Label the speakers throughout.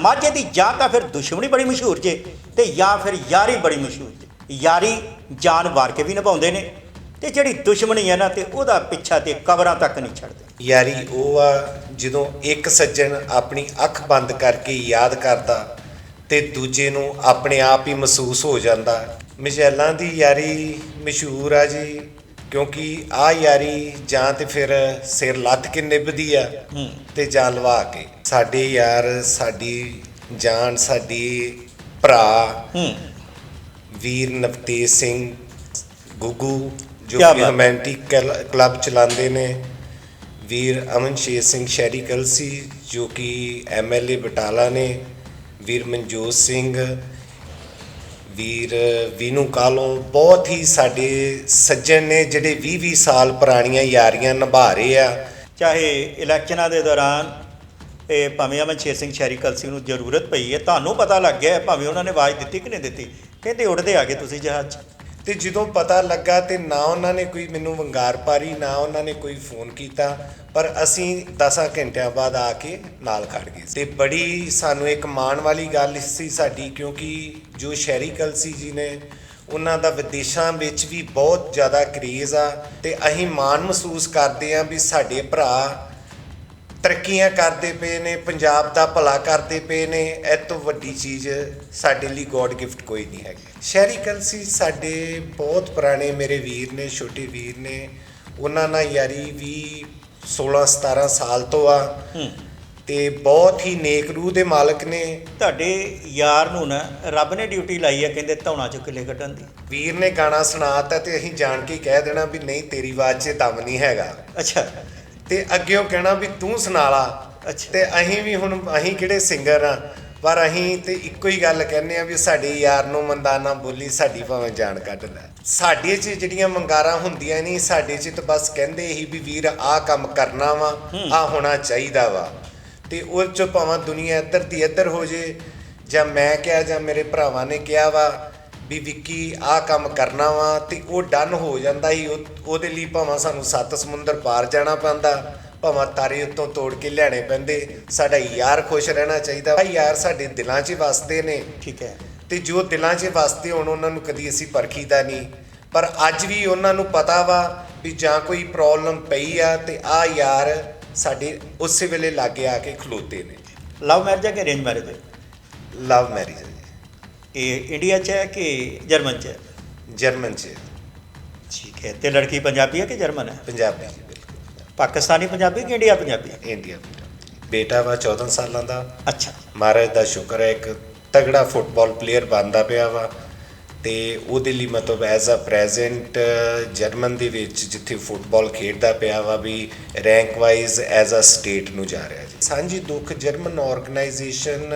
Speaker 1: ਮਾਝੇ ਦੀ ਜਾਂ ਤਾਂ ਫਿਰ ਦੁਸ਼ਮਣੀ ਬੜੀ ਮਸ਼ਹੂਰ ਜੇ ਤੇ ਜਾਂ ਫਿਰ ਯਾਰੀ ਬੜੀ ਮਸ਼ਹੂਰ ਜੇ। ਯਾਰੀ ਜਾਨ ਵਾਰ ਕੇ ਵੀ ਨਿਭਾਉਂਦੇ ਨੇ ਤੇ ਜਿਹੜੀ ਦੁਸ਼ਮਣੀ ਹੈ ਨਾ ਤੇ ਉਹਦਾ ਪਿੱਛਾ ਤੇ ਕਬਰਾਂ ਤੱਕ ਨਹੀਂ ਛੱਡਦੇ।
Speaker 2: ਯਾਰੀ ਉਹ ਆ ਜਦੋਂ ਇੱਕ ਸੱਜਣ ਆਪਣੀ ਅੱਖ ਬੰਦ ਕਰਕੇ ਯਾਦ ਕਰਦਾ ਤੇ ਦੂਜੇ ਨੂੰ ਆਪਣੇ ਆਪ ਹੀ ਮਹਿਸੂਸ ਹੋ ਜਾਂਦਾ। ਮਿਸ਼ੈਲਾਂ ਦੀ ਯਾਰੀ ਮਸ਼ਹੂਰ ਆ ਜੀ। ਕਿਉਂਕਿ ਆ ਯਾਰੀ ਜਾਂ ਤੇ ਫਿਰ ਸਿਰ ਲੱਥ ਕੇ ਨਿਭਦੀ ਆ ਤੇ ਜਾਂ ਲਵਾ ਕੇ। ਸਾਡੇ ਯਾਰ ਸਾਡੀ ਜਾਨ ਸਾਡੀ ਭਰਾ ਵੀਰ ਨਵਤੇਜ ਸਿੰਘ ਗੁੱਗੂ ਜੋ ਕਿ। ਹਮੈਂਟੀ ਕਲ- ਕਲੱਬ ਚਲਾਉਂਦੇ ਨੇ। ਵੀਰ ਅਮਨਸ਼ੇਰ ਸਿੰਘ ਸ਼ਹਿਰੀ ਕਲਸੀ ਜੋ ਕਿ ਐਮਐਲਏ ਬਟਾਲਾ ਨੇ। ਵੀਰ ਮਨਜੋਤ ਸਿੰਘ ਵੀਰ ਵੀਨੂ ਕਾਲੋਂ ਬਹੁਤ ਹੀ ਸਾਡੇ ਸੱਜਣ ਨੇ ਜਿਹੜੇ 20-20 ਸਾਲ ਪੁਰਾਣੀਆਂ ਯਾਰੀਆਂ ਨਿਭਾ ਰਹੇ ਆ।
Speaker 1: ਚਾਹੇ ਇਲੈਕਸ਼ਨਾਂ ਦੇ ਦੌਰਾਨ ਇਹ ਭਾਵੇਂ ਅਮਨ ਸ਼ੇਰ ਸਿੰਘ ਸ਼ਹਿਰੀ ਕਲਸੀ ਨੂੰ ਜ਼ਰੂਰਤ ਪਈ ਹੈ, ਤੁਹਾਨੂੰ ਪਤਾ ਲੱਗ ਗਿਆ ਭਾਵੇਂ ਉਹਨਾਂ ਨੇ ਆਵਾਜ਼ ਦਿੱਤੀ ਕਿ ਨਹੀਂ ਦਿੱਤੀ। ਕਹਿੰਦੇ ਉੱਡਦੇ ਆ ਗਏ ਤੁਸੀਂ ਜਹਾਜ਼ 'ਚ।
Speaker 2: ਤੇ ਜਦੋਂ ਪਤਾ ਲੱਗਾ ਤੇ ਨਾ ਉਹਨਾਂ ਨੇ ਕੋਈ ਮੈਨੂੰ ਵੰਗਾਰ ਪਾਰੀ, ਨਾ ਉਹਨਾਂ ਨੇ ਕੋਈ ਫੋਨ ਕੀਤਾ, ਪਰ ਅਸੀਂ 10 ਘੰਟਿਆਂ ਬਾਅਦ ਆ ਕੇ ਨਾਲ ਖੜ ਗਏ ਤੇ ਬੜੀ ਸਾਨੂੰ ਇੱਕ ਮਾਣ ਵਾਲੀ ਗੱਲ ਸੀ ਸਾਡੀ, ਕਿਉਂਕਿ ਜੋ ਸ਼ਹਿਰੀ ਕਲਸੀ ਜੀ ਨੇ, ਉਹਨਾਂ ਦਾ ਵਿਦੇਸ਼ਾਂ ਵਿੱਚ ਵੀ ਬਹੁਤ ਜ਼ਿਆਦਾ ਕਰੇਜ਼ ਆ, ਤੇ ਅਸੀਂ ਮਾਣ ਮਹਿਸੂਸ ਕਰਦੇ ਆ ਵੀ ਸਾਡੇ ਭਰਾ ਤਰੱਕੀਆਂ ਕਰਦੇ ਪਏ ਨੇ ਪੰਜਾਬ ਦਾ ਭਲਾ ਕਰਦੇ ਪਏ ਨੇ ਇਹ ਤੋਂ ਵੱਡੀ ਚੀਜ਼ ਸਾਡੇ ਲਈ ਗੋਡ ਗਿਫਟ ਕੋਈ ਨਹੀਂ ਹੈਗੀ। ਸ਼ਹਿਰੀ ਕਲਸੀ ਸਾਡੇ ਬਹੁਤ ਪੁਰਾਣੇ ਮੇਰੇ ਵੀਰ ਨੇ ਛੋਟੇ ਵੀਰ ਨੇ ਉਹਨਾਂ ਨਾਲ ਯਾਰੀ ਵੀ 16 17 ਸਾਲ ਤੋਂ ਆ। ਤੇ ਬਹੁਤ ਹੀ ਨੇਕ ਰੂਹ ਦੇ ਮਾਲਕ ਨੇ।
Speaker 1: ਤੁਹਾਡੇ ਯਾਰ ਨੂੰ ਨਾ ਰੱਬ ਨੇ ਡਿਊਟੀ ਲਾਈ ਹੈ ਕਹਿੰਦੇ ਧੌਣਾ ਚੋਂ ਕਿੱਲੇ ਕੱਢਣ ਦੀ।
Speaker 2: ਵੀਰ ਨੇ ਗਾਣਾ ਸੁਣਾਤਾ ਤੇ ਅਸੀਂ ਜਾਣ ਕੇ ਕਹਿ ਦੇਣਾ ਵੀ ਨਹੀਂ ਤੇਰੀ ਆਵਾਜ਼ 'ਚ ਦਮ ਨਹੀਂ ਹੈਗਾ।
Speaker 1: ਅੱਛਾ।
Speaker 2: ਤੇ ਅੱਗਿਓਂ ਕਹਿਣਾ ਵੀ ਤੂੰ ਸੁਣਾ ਲਾ।
Speaker 1: ਅੱਛਾ।
Speaker 2: ਤੇ ਅਸੀਂ ਵੀ ਹੁਣ ਅਸੀਂ ਕਿਹੜੇ ਸਿੰਗਰ ਆ। ਪਰ ਅਸੀਂ ਤੇ ਇੱਕੋ ਹੀ ਗੱਲ ਕਹਿੰਦੇ ਆ ਵੀ ਸਾਡੇ ਯਾਰ ਨੂੰ ਮੰਦਾਨਾ ਬੋਲੀ ਸਾਡੀ ਭਾਵੇਂ ਜਾਨ ਕੱਢ ਲੈ। ਸਾਡੇ 'ਚ ਜਿਹੜੀਆਂ ਮੰਗਾਰਾਂ ਹੁੰਦੀਆਂ ਨਹੀਂ ਸਾਡੇ 'ਚ ਤਾਂ ਬਸ ਕਹਿੰਦੇ ਹੀ ਵੀ ਵੀਰ ਆਹ ਕੰਮ ਕਰਨਾ ਵਾ ਆ ਹੋਣਾ ਚਾਹੀਦਾ ਵਾ। ਤੇ ਉਹ 'ਚ ਭਾਵੇਂ ਦੁਨੀਆ ਇੱਧਰ ਦੀ ਇੱਧਰ ਹੋ ਜੇ ਜਾਂ ਮੈਂ ਕਿਹਾ ਜਾਂ ਮੇਰੇ ਭਰਾਵਾਂ ਨੇ ਕਿਹਾ ਵਾ ਵੀ ਵਿੱਕੀ ਆਹ ਕੰਮ ਕਰਨਾ ਵਾ ਤੇ ਉਹ ਡਨ ਹੋ ਜਾਂਦਾ ਹੀ ਉਹਦੇ ਲਈ ਭਾਵੇਂ ਸਾਨੂੰ ਸੱਤ ਸਮੁੰਦਰ ਪਾਰ ਜਾਣਾ ਪੈਂਦਾ ਭਾਵੇਂ ਤਾਰੇ ਉੱਤੋਂ ਤੋੜ ਕੇ ਲਿਆਣੇ ਪੈਂਦੇ ਸਾਡਾ ਯਾਰ ਖੁਸ਼ ਰਹਿਣਾ ਚਾਹੀਦਾ। ਭਾਈ ਯਾਰ ਸਾਡੇ ਦਿਲਾਂ 'ਚ ਵਸਦੇ ਨੇ।
Speaker 1: ਠੀਕ ਹੈ।
Speaker 2: ਤੇ ਜੋ ਦਿਲਾਂ 'ਚ ਵਸਦੇ ਹੋਣ ਉਹਨਾਂ ਨੂੰ ਕਦੀ ਅਸੀਂ ਪਰਖੀਦਾ ਨਹੀਂ। ਪਰ ਅੱਜ ਵੀ ਉਹਨਾਂ ਨੂੰ ਪਤਾ ਵਾ ਵੀ ਜਾਂ ਕੋਈ ਪ੍ਰੋਬਲਮ ਪਈ ਆ ਤੇ ਆ ਯਾਰ ਸਾਡੇ ਉਸੇ ਵੇਲੇ ਲਾਗੇ ਆ ਕੇ ਖਲੋਤੇ ਨੇ।
Speaker 1: ਲਵ ਮੈਰਿਜ ਹੈ ਕਿ ਅਰੇਂਜ ਮੈਰਿਜ
Speaker 2: ਲਵ ਮੈਰਿਜ
Speaker 1: ਇਹ ਇੰਡੀਆ 'ਚ ਹੈ ਕਿ ਜਰਮਨ 'ਚ ਹੈ?
Speaker 2: ਜਰਮਨ 'ਚ
Speaker 1: ਠੀਕ ਹੈ ਤੇ ਲੜਕੀ ਪੰਜਾਬੀ ਹੈ ਕਿ ਜਰਮਨ ਹੈ?
Speaker 2: ਪੰਜਾਬੀ ਬਿਲਕੁਲ।
Speaker 1: ਪਾਕਿਸਤਾਨੀ ਪੰਜਾਬੀ ਕਿ ਇੰਡੀਆ ਪੰਜਾਬੀ?
Speaker 2: ਇੰਡੀਆ ਬੇਟਾ ਵਾ 14 ਸਾਲਾਂ ਦਾ।
Speaker 1: ਅੱਛਾ।
Speaker 2: ਮਹਾਰਾਜ ਦਾ ਸ਼ੁਕਰ ਹੈ ਇੱਕ ਤਗੜਾ ਫੁੱਟਬਾਲ ਪਲੇਅਰ ਬਣਦਾ ਪਿਆ ਵਾ। ਤੇ ਉਹਦੇ ਲਈ ਮਤਲਬ ਐਜ਼ ਅ ਪ੍ਰੈਜ਼ੈਂਟ ਜਰਮਨ ਦੇ ਵਿੱਚ ਜਿੱਥੇ ਫੁੱਟਬਾਲ ਖੇਡਦਾ ਪਿਆ ਵਾ ਵੀ rank wise as a state ਨੂੰ ਜਾ ਰਿਹਾ ਜੀ। ਸਾਂਝੀ ਦੁੱਖ ਜਰਮਨ ਆਰਗੇਨਾਈਜੇਸ਼ਨ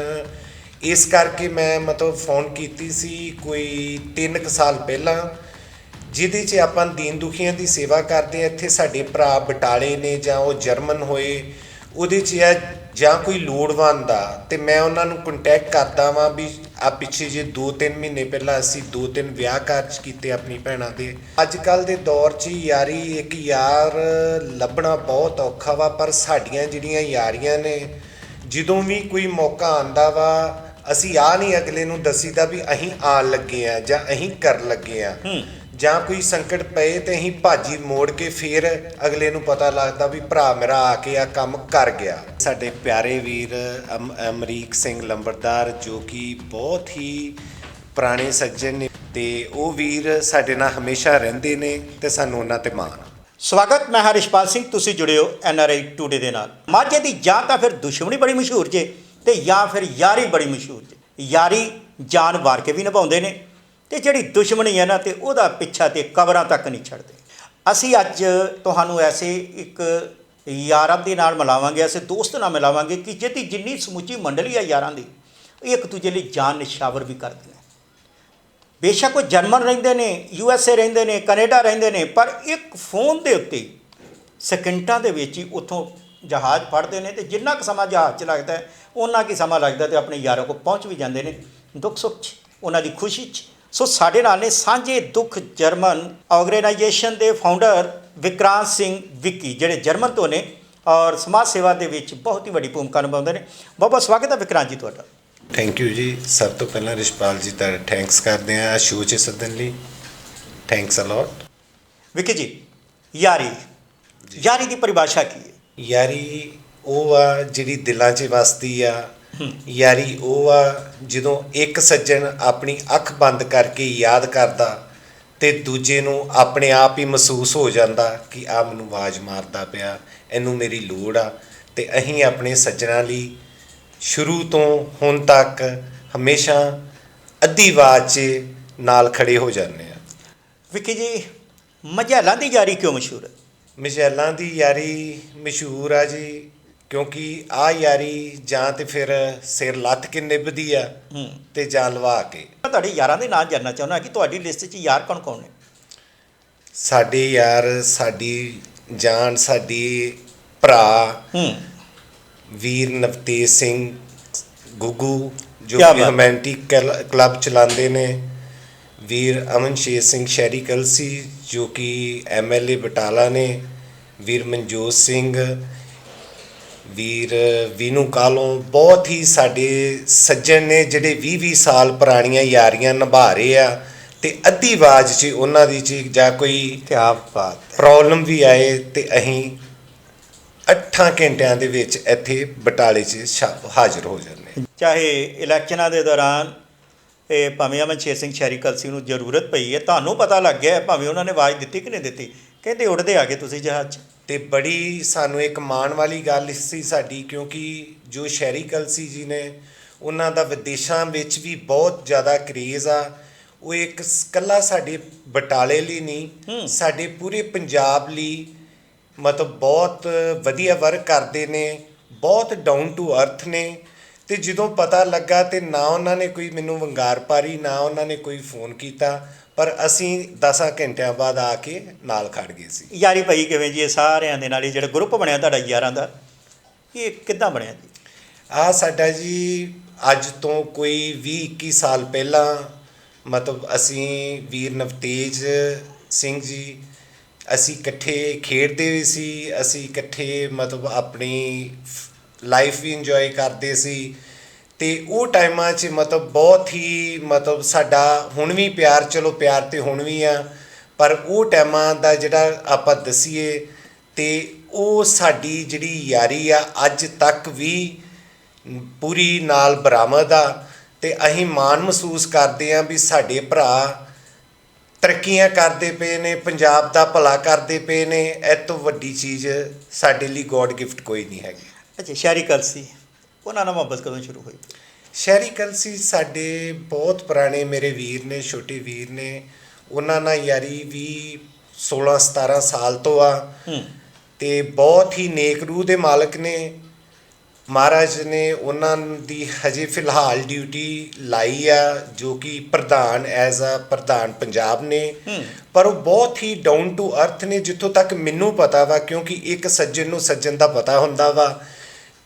Speaker 2: ਇਸ ਕਰਕੇ ਮੈਂ ਮਤਲਬ ਫੋਨ ਕੀਤੀ ਸੀ ਕੋਈ 3 ਸਾਲ ਪਹਿਲਾਂ, ਜਿਹਦੇ 'ਚ ਆਪਾਂ ਦੀਨ ਦੁਖੀਆਂ ਦੀ ਸੇਵਾ ਕਰਦੇ ਆ ਇੱਥੇ ਸਾਡੇ ਭਰਾ ਬਟਾਲੇ ਨੇ ਜਾਂ ਉਹ ਜਰਮਨ ਹੋਏ, ਉਹਦੇ 'ਚ ਆ ਜਾਂ ਕੋਈ ਲੋੜਵੰਦ ਦਾ ਤੇ ਮੈਂ ਉਹਨਾਂ ਨੂੰ ਕੰਟੈਕਟ ਕਰਦਾ ਵਾਂ ਵੀ ਆ ਪਿੱਛੇ ਜੇ 2-3 ਮਹੀਨੇ ਪਹਿਲਾਂ ਅਸੀਂ 2-3 ਵਿਆਹ ਕਾਰਜ ਕੀਤੇ ਆਪਣੀ ਭੈਣਾਂ ਦੇ। ਅੱਜ ਕੱਲ ਦੇ ਦੌਰ 'ਚ ਯਾਰੀ, ਇੱਕ ਯਾਰ ਲੱਭਣਾ ਬਹੁਤ ਔਖਾ ਵਾ, ਪਰ ਸਾਡੀਆਂ ਜਿਹੜੀਆਂ ਯਾਰੀਆਂ ਨੇ, ਜਦੋਂ ਵੀ ਕੋਈ ਮੌਕਾ ਆਂਦਾ ਵਾ ਅਸੀਂ ਆ ਨਹੀਂ ਅਗਲੇ ਨੂੰ ਦਸੀਦਾ ਵੀ ਅਸੀਂ ਆਣ ਲੱਗੇ ਆ ਜਾਂ ਅਸੀਂ ਕਰਨ ਲੱਗੇ ਆ
Speaker 1: ਹੂੰ।
Speaker 2: ਜਾਂ ਕੋਈ ਸੰਕਟ ਪਏ ਤੇ ਅਸੀਂ ਭਾਜੀ ਮੋੜ ਕੇ ਫੇਰ ਅਗਲੇ ਨੂੰ ਪਤਾ ਲੱਗਦਾ ਵੀ ਭਰਾ ਮੇਰਾ ਆ ਕੇ ਆ ਕੰਮ ਕਰ ਗਿਆ। ਸਾਡੇ ਪਿਆਰੇ ਵੀਰ ਅਮ- ਅਮਰੀਕ ਸਿੰਘ ਲੰਬੜਦਾਰ ਜੋ ਕਿ ਬਹੁਤ ਹੀ ਪੁਰਾਣੇ ਸੱਜਣ ਨੇ ਤੇ ਉਹ ਵੀਰ ਸਾਡੇ ਨਾਲ ਹਮੇਸ਼ਾ ਰਹਿੰਦੇ ਨੇ ਤੇ ਸਾਨੂੰ ਉਹਨਾਂ ਤੇ ਮਾਣ।
Speaker 1: ਸਵਾਗਤ ਮੈਂ ਹਰਿਸ਼ਪਾਲ ਸਿੰਘ ਤੁਸੀਂ ਜੁੜੇ ਹੋ ਐਨਆਰਆਈ ਟੂਡੇ ਦੇ ਨਾਲ। ਮਾਝੇ ਦੀ ਜਾਂ ਤਾਂ ਫਿਰ ਦੁਸ਼ਮਣੀ ਬੜੀ ਮਸ਼ਹੂਰ ਜੇ। ਤੇ ਜਾਂ ਫਿਰ ਯਾਰੀ ਬੜੀ ਮਸ਼ਹੂਰ ਜੇ। ਯਾਰੀ ਜਾਨ ਵਾਰ ਕੇ ਵੀ ਨਿਭਾਉਂਦੇ ਨੇ ਤੇ ਜਿਹੜੀ ਦੁਸ਼ਮਣੀ ਹੈ ਨਾ ਤੇ ਉਹਦਾ ਪਿੱਛਾ ਤੇ ਕਬਰਾਂ ਤੱਕ ਨਹੀਂ ਛੱਡਦੇ। ਅਸੀਂ ਅੱਜ ਤੁਹਾਨੂੰ ਐਸੇ ਇੱਕ ਯਾਰਾਂ ਦੇ ਨਾਲ ਮਿਲਾਵਾਂਗੇ, ਐਸੇ ਦੋਸਤ ਨਾਲ ਮਿਲਾਵਾਂਗੇ ਕਿ ਜਿਹਦੀ ਜਿੰਨੀ ਸਮੁੱਚੀ ਮੰਡਲੀ ਹੈ ਯਾਰਾਂ ਦੀ ਇਹ ਇੱਕ ਦੂਜੇ ਲਈ ਜਾਨ ਨਿਸ਼ਾਵਰ ਵੀ ਕਰਦੇ ਨੇ ਬੇਸ਼ੱਕ ਉਹ ਜਰਮਨ ਰਹਿੰਦੇ ਨੇ, ਯੂ ਐਸ ਏ ਰਹਿੰਦੇ ਨੇ, ਕੈਨੇਡਾ ਰਹਿੰਦੇ ਨੇ, ਪਰ ਇੱਕ ਫੋਨ ਦੇ ਉੱਤੇ ਸਕਿੰਟਾਂ ਦੇ ਵਿੱਚ ਹੀ ਉੱਥੋਂ ਜਹਾਜ਼ ਫੜਦੇ ਨੇ ਤੇ ਜਿੰਨਾ ਕੁ ਸਮਾਂ ਜਹਾਜ਼ 'ਚ ਲੱਗਦਾ ਹੈ ਉਹਨਾਂ ਕੀ ਸਮਾਂ ਲੱਗਦਾ ਤੇ ਆਪਣੇ ਯਾਰਾਂ ਕੋਲ ਪਹੁੰਚ ਵੀ ਜਾਂਦੇ ਨੇ। ਦੁੱਖ ਸੁੱਖ 'ਚ ਉਹਨਾਂ ਦੀ ਖੁਸ਼ੀ 'ਚ। ਸੋ ਸਾਡੇ ਨਾਲ ਨੇ ਸਾਂਝੇ ਦੁੱਖ ਜਰਮਨ ਆਰਗੇਨਾਈਜੇਸ਼ਨ ਦੇ ਫਾਊਂਡਰ ਵਿਕਰਾਂਤ ਸਿੰਘ ਵਿੱਕੀ ਜਿਹੜੇ ਜਰਮਨ ਤੋਂ ਨੇ ਔਰ ਸਮਾਜ ਸੇਵਾ ਦੇ ਵਿੱਚ ਬਹੁਤ ਹੀ ਵੱਡੀ ਭੂਮਿਕਾ ਨਿਭਾਉਂਦੇ ਨੇ। ਬਹੁਤ ਬਹੁਤ ਸਵਾਗਤ ਹੈ ਵਿਕਰਾਂਤ ਜੀ ਤੁਹਾਡਾ।
Speaker 2: ਥੈਂਕ ਯੂ ਜੀ। ਸਭ ਤੋਂ ਪਹਿਲਾਂ ਰਿਸ਼ਪਾਲ ਜੀ ਦਾ ਥੈਂਕਸ ਕਰਦੇ ਹਾਂ ਸ਼ੋਅ 'ਚ ਸੱਦਣ ਲਈ। ਥੈਂਕਸ ਅ ਲੋਟ
Speaker 1: ਵਿਕੀ ਜੀ ਯਾਰੀ। ਯਾਰੀ ਦੀ ਪਰਿਭਾਸ਼ਾ ਕੀ ਹੈ?
Speaker 2: ਯਾਰੀ ਉਹ ਆ ਜਿਹੜੀ ਦਿਲਾਂ 'ਚ ਵਸਦੀ ਆ ਯਾਰੀ ਉਹ ਆ ਜਦੋਂ ਇੱਕ ਸੱਜਣ ਆਪਣੀ ਅੱਖ ਬੰਦ ਕਰਕੇ ਯਾਦ ਕਰਦਾ ਤੇ ਦੂਜੇ ਨੂੰ ਆਪਣੇ ਆਪ ਹੀ ਮਹਿਸੂਸ ਹੋ ਜਾਂਦਾ ਕਿ ਆ ਮੈਨੂੰ ਆਵਾਜ਼ ਮਾਰਦਾ ਪਿਆ ਇਹਨੂੰ ਮੇਰੀ ਲੋੜ ਆ ਤੇ ਅਸੀਂ ਆਪਣੇ ਸੱਜਣਾ ਲਈ ਸ਼ੁਰੂ ਤੋਂ ਹੁਣ ਤੱਕ ਹਮੇਸ਼ਾ ਅੱਧੀ ਆਵਾਜ਼ 'ਚ ਨਾਲ ਖੜੇ ਹੋ ਜਾਂਦੇ ਆ।
Speaker 1: ਵਿਕੀ ਜੀ ਮਝੈਲਾਂ ਦੀ ਯਾਰੀ ਕਿਉਂ ਮਸ਼ਹੂਰ? ਹੈ
Speaker 2: ਮਿਸ਼ੈਲਾਂ ਦੀ ਯਾਰੀ ਮਸ਼ਹੂਰ ਆ ਜੀ। ਕਿਉਂਕਿ ਆ ਯਾਰੀ ਜਾਂ ਤੇ ਫਿਰ ਸਿਰ ਲੱਥ ਕੇ ਨਿਭਦੀ ਆ ਤੇ ਜਾਂ ਲਵਾ ਕੇ।
Speaker 1: ਮੈਂ ਤੁਹਾਡੇ ਯਾਰਾਂ ਦੇ ਨਾਂ ਜਾਨਣਾ ਚਾਹੁੰਦਾ ਕਿ ਤੁਹਾਡੀ ਲਿਸਟ 'ਚ ਯਾਰ ਕੌਣ ਕੌਣ ਨੇ?
Speaker 2: ਸਾਡੇ ਯਾਰ ਸਾਡੀ ਜਾਨ ਸਾਡੀ ਭਰਾ ਵੀਰ ਨਵਤੇਜ ਸਿੰਘ ਗੁੱਗੂ ਜੋ ਕਿ। ਰੋਮਾਂਟਿਕ ਕਲ- ਕਲੱਬ ਚਲਾਉਂਦੇ ਨੇ। ਵੀਰ ਅਮਨਸ਼ੇਰ ਸਿੰਘ ਸ਼ਹਿਰੀ ਕਲਸੀ ਜੋ ਕਿ ਐਮਐਲਏ ਬਟਾਲਾ ਨੇ। ਵੀਰ ਮਨਜੋਤ ਸਿੰਘ ਵੀਰ ਵੀਨੂ ਕਾਲੋਂ ਬਹੁਤ ਹੀ ਸਾਡੇ ਸੱਜਣ ਨੇ ਜਿਹੜੇ 20 20 ਸਾਲ ਪੁਰਾਣੀਆਂ ਯਾਰੀਆਂ ਨਿਭਾ ਰਹੇ ਆ ਤੇ ਅੱਧੀ ਆਵਾਜ਼ 'ਚ ਉਹਨਾਂ ਦੀ 'ਚ ਜਾਂ ਕੋਈ
Speaker 1: ਕੀ ਬਾਤ
Speaker 2: ਪ੍ਰੋਬਲਮ ਵੀ ਆਏ ਤੇ ਅਸੀਂ 8 ਘੰਟਿਆਂ ਦੇ ਵਿੱਚ ਇੱਥੇ ਬਟਾਲੇ 'ਚ ਹਾਜ਼ਰ ਹੋ ਜਾਂਦੇ ਹਾਂ।
Speaker 1: ਚਾਹੇ ਇਲੈਕਸ਼ਨਾਂ ਦੇ ਦੌਰਾਨ ਇਹ ਭਾਵੇਂ ਅਮਨਸ਼ੇਰ ਸਿੰਘ ਸ਼ਹਿਰੀ ਕਲਸੀ ਨੂੰ ਜ਼ਰੂਰਤ ਪਈ ਹੈ ਤੁਹਾਨੂੰ ਪਤਾ ਲੱਗ ਗਿਆ ਭਾਵੇਂ ਉਹਨਾਂ ਨੇ ਆਵਾਜ਼ ਦਿੱਤੀ ਕਿ ਨਹੀਂ ਦਿੱਤੀ ਕਹਿੰਦੇ ਉੜਦੇ ਆ ਗਏ ਤੁਸੀਂ ਜਹਾਜ਼ 'ਚ
Speaker 2: ਤੇ ਬੜੀ ਸਾਨੂੰ ਇੱਕ ਮਾਣ ਵਾਲੀ ਗੱਲ ਸੀ ਸਾਡੀ ਕਿਉਂਕਿ ਜੋ ਸ਼ਹਿਰੀ ਕਲਸੀ ਜੀ ਨੇ ਉਹਨਾਂ ਦਾ ਵਿਦੇਸ਼ਾਂ ਵਿੱਚ ਵੀ ਬਹੁਤ ਜ਼ਿਆਦਾ ਕਰੇਜ਼ ਆ। ਉਹ ਇੱਕ ਇਕੱਲਾ ਸਾਡੇ ਬਟਾਲੇ ਲਈ ਨਹੀਂ। ਸਾਡੇ ਪੂਰੇ ਪੰਜਾਬ ਲਈ ਮਤਲਬ ਬਹੁਤ ਵਧੀਆ ਵਰਕ ਕਰਦੇ ਨੇ ਬਹੁਤ ਡਾਊਨ ਟੂ ਅਰਥ ਨੇ। ਤੇ ਜਦੋਂ ਪਤਾ ਲੱਗਾ ਤੇ ਨਾ ਉਹਨਾਂ ਨੇ ਕੋਈ ਮੈਨੂੰ ਵੰਗਾਰ ਪਾਰੀ ਨਾ ਉਹਨਾਂ ਨੇ ਕੋਈ ਫੋਨ ਕੀਤਾ। ਪਰ ਅਸੀਂ 10 ਘੰਟਿਆਂ ਬਾਅਦ ਆ ਕੇ ਨਾਲ ਖੜ ਗਏ ਸੀ।
Speaker 1: ਯਾਰੀ ਪਈ ਕਿਵੇਂ ਜੀ ਇਹ ਸਾਰਿਆਂ ਦੇ ਨਾਲ ਜਿਹੜਾ ਗਰੁੱਪ ਬਣਿਆ ਤੁਹਾਡਾ ਯਾਰਾਂ ਦਾ ਇਹ ਕਿੱਦਾਂ ਬਣਿਆ ਜੀ?
Speaker 2: ਆ ਸਾਡਾ ਜੀ ਅੱਜ ਤੋਂ ਕੋਈ 20 21 ਸਾਲ ਪਹਿਲਾਂ ਮਤਲਬ ਅਸੀਂ ਵੀਰ ਨਵਤੇਜ ਸਿੰਘ ਜੀ ਅਸੀਂ ਇਕੱਠੇ ਖੇਡਦੇ ਵੀ ਸੀ ਅਸੀਂ ਇਕੱਠੇ ਮਤਲਬ ਆਪਣੀ ਲਾਈਫ ਵੀ ਇੰਜੋਏ ਕਰਦੇ ਸੀ। ਤੇ ਉਹ ਟਾਈਮਾਂ 'ਚ ਮਤਲਬ ਬਹੁਤ ਹੀ ਮਤਲਬ ਸਾਡਾ ਹੁਣ ਵੀ ਪਿਆਰ, ਚਲੋ ਪਿਆਰ ਤੇ ਹੁਣ ਵੀ ਆ, ਪਰ ਉਹ ਟਾਈਮਾਂ ਦਾ ਜਿਹੜਾ ਆਪਾਂ ਦਸੀਏ ਤੇ ਉਹ ਸਾਡੀ ਜਿਹੜੀ ਯਾਰੀ ਆ, ਅੱਜ ਤੱਕ ਵੀ ਪੂਰੀ ਨਾਲ ਬਰਾਮਦ ਆ ਤੇ ਅਸੀਂ ਮਾਣ ਮਹਿਸੂਸ ਕਰਦੇ ਆ ਵੀ ਸਾਡੇ ਭਰਾ ਤਰੱਕੀਆਂ ਕਰਦੇ ਪਏ ਨੇ, ਪੰਜਾਬ ਦਾ ਭਲਾ ਕਰਦੇ ਪਏ ਨੇ, ਇਹ ਤੋਂ ਵੱਡੀ ਚੀਜ਼ ਸਾਡੇ ਲਈ ਗੋਡ ਗਿਫਟ ਕੋਈ ਨਹੀਂ ਹੈਗੀ।
Speaker 1: ਅੱਛਾ ਸਾਰੀ ਕਲਸੀ। ਉਹਨਾਂ ਨਾਲ ਮੁਹੱਬਤ ਕਦੋਂ ਸ਼ੁਰੂ ਹੋਈ?
Speaker 2: ਸ਼ਹਿਰੀ ਕਲਸੀ ਸਾਡੇ ਬਹੁਤ ਪੁਰਾਣੇ ਮੇਰੇ ਵੀਰ ਨੇ ਛੋਟੇ ਵੀਰ ਨੇ। ਉਹਨਾਂ ਨਾਲ ਯਾਰੀ ਵੀ 16 17 ਸਾਲ ਤੋਂ ਆ। ਤੇ ਬਹੁਤ ਹੀ ਨੇਕ ਰੂਹ ਦੇ ਮਾਲਕ ਨੇ। ਮਹਾਰਾਜ ਨੇ ਉਹਨਾਂ ਦੀ ਹਜੇ ਫਿਲਹਾਲ ਡਿਊਟੀ ਲਾਈ ਆ ਜੋ ਕਿ ਪ੍ਰਧਾਨ ਐਜ਼ ਅ ਪ੍ਰਧਾਨ ਪੰਜਾਬ ਨੇ। ਪਰ ਉਹ ਬਹੁਤ ਹੀ ਡਾਊਨ ਟੂ ਅਰਥ ਨੇ ਜਿੱਥੋਂ ਤੱਕ ਮੈਨੂੰ ਪਤਾ ਵਾ ਕਿਉਂਕਿ ਇੱਕ ਸੱਜਣ ਨੂੰ ਸੱਜਣ ਦਾ ਪਤਾ ਹੁੰਦਾ ਵਾ।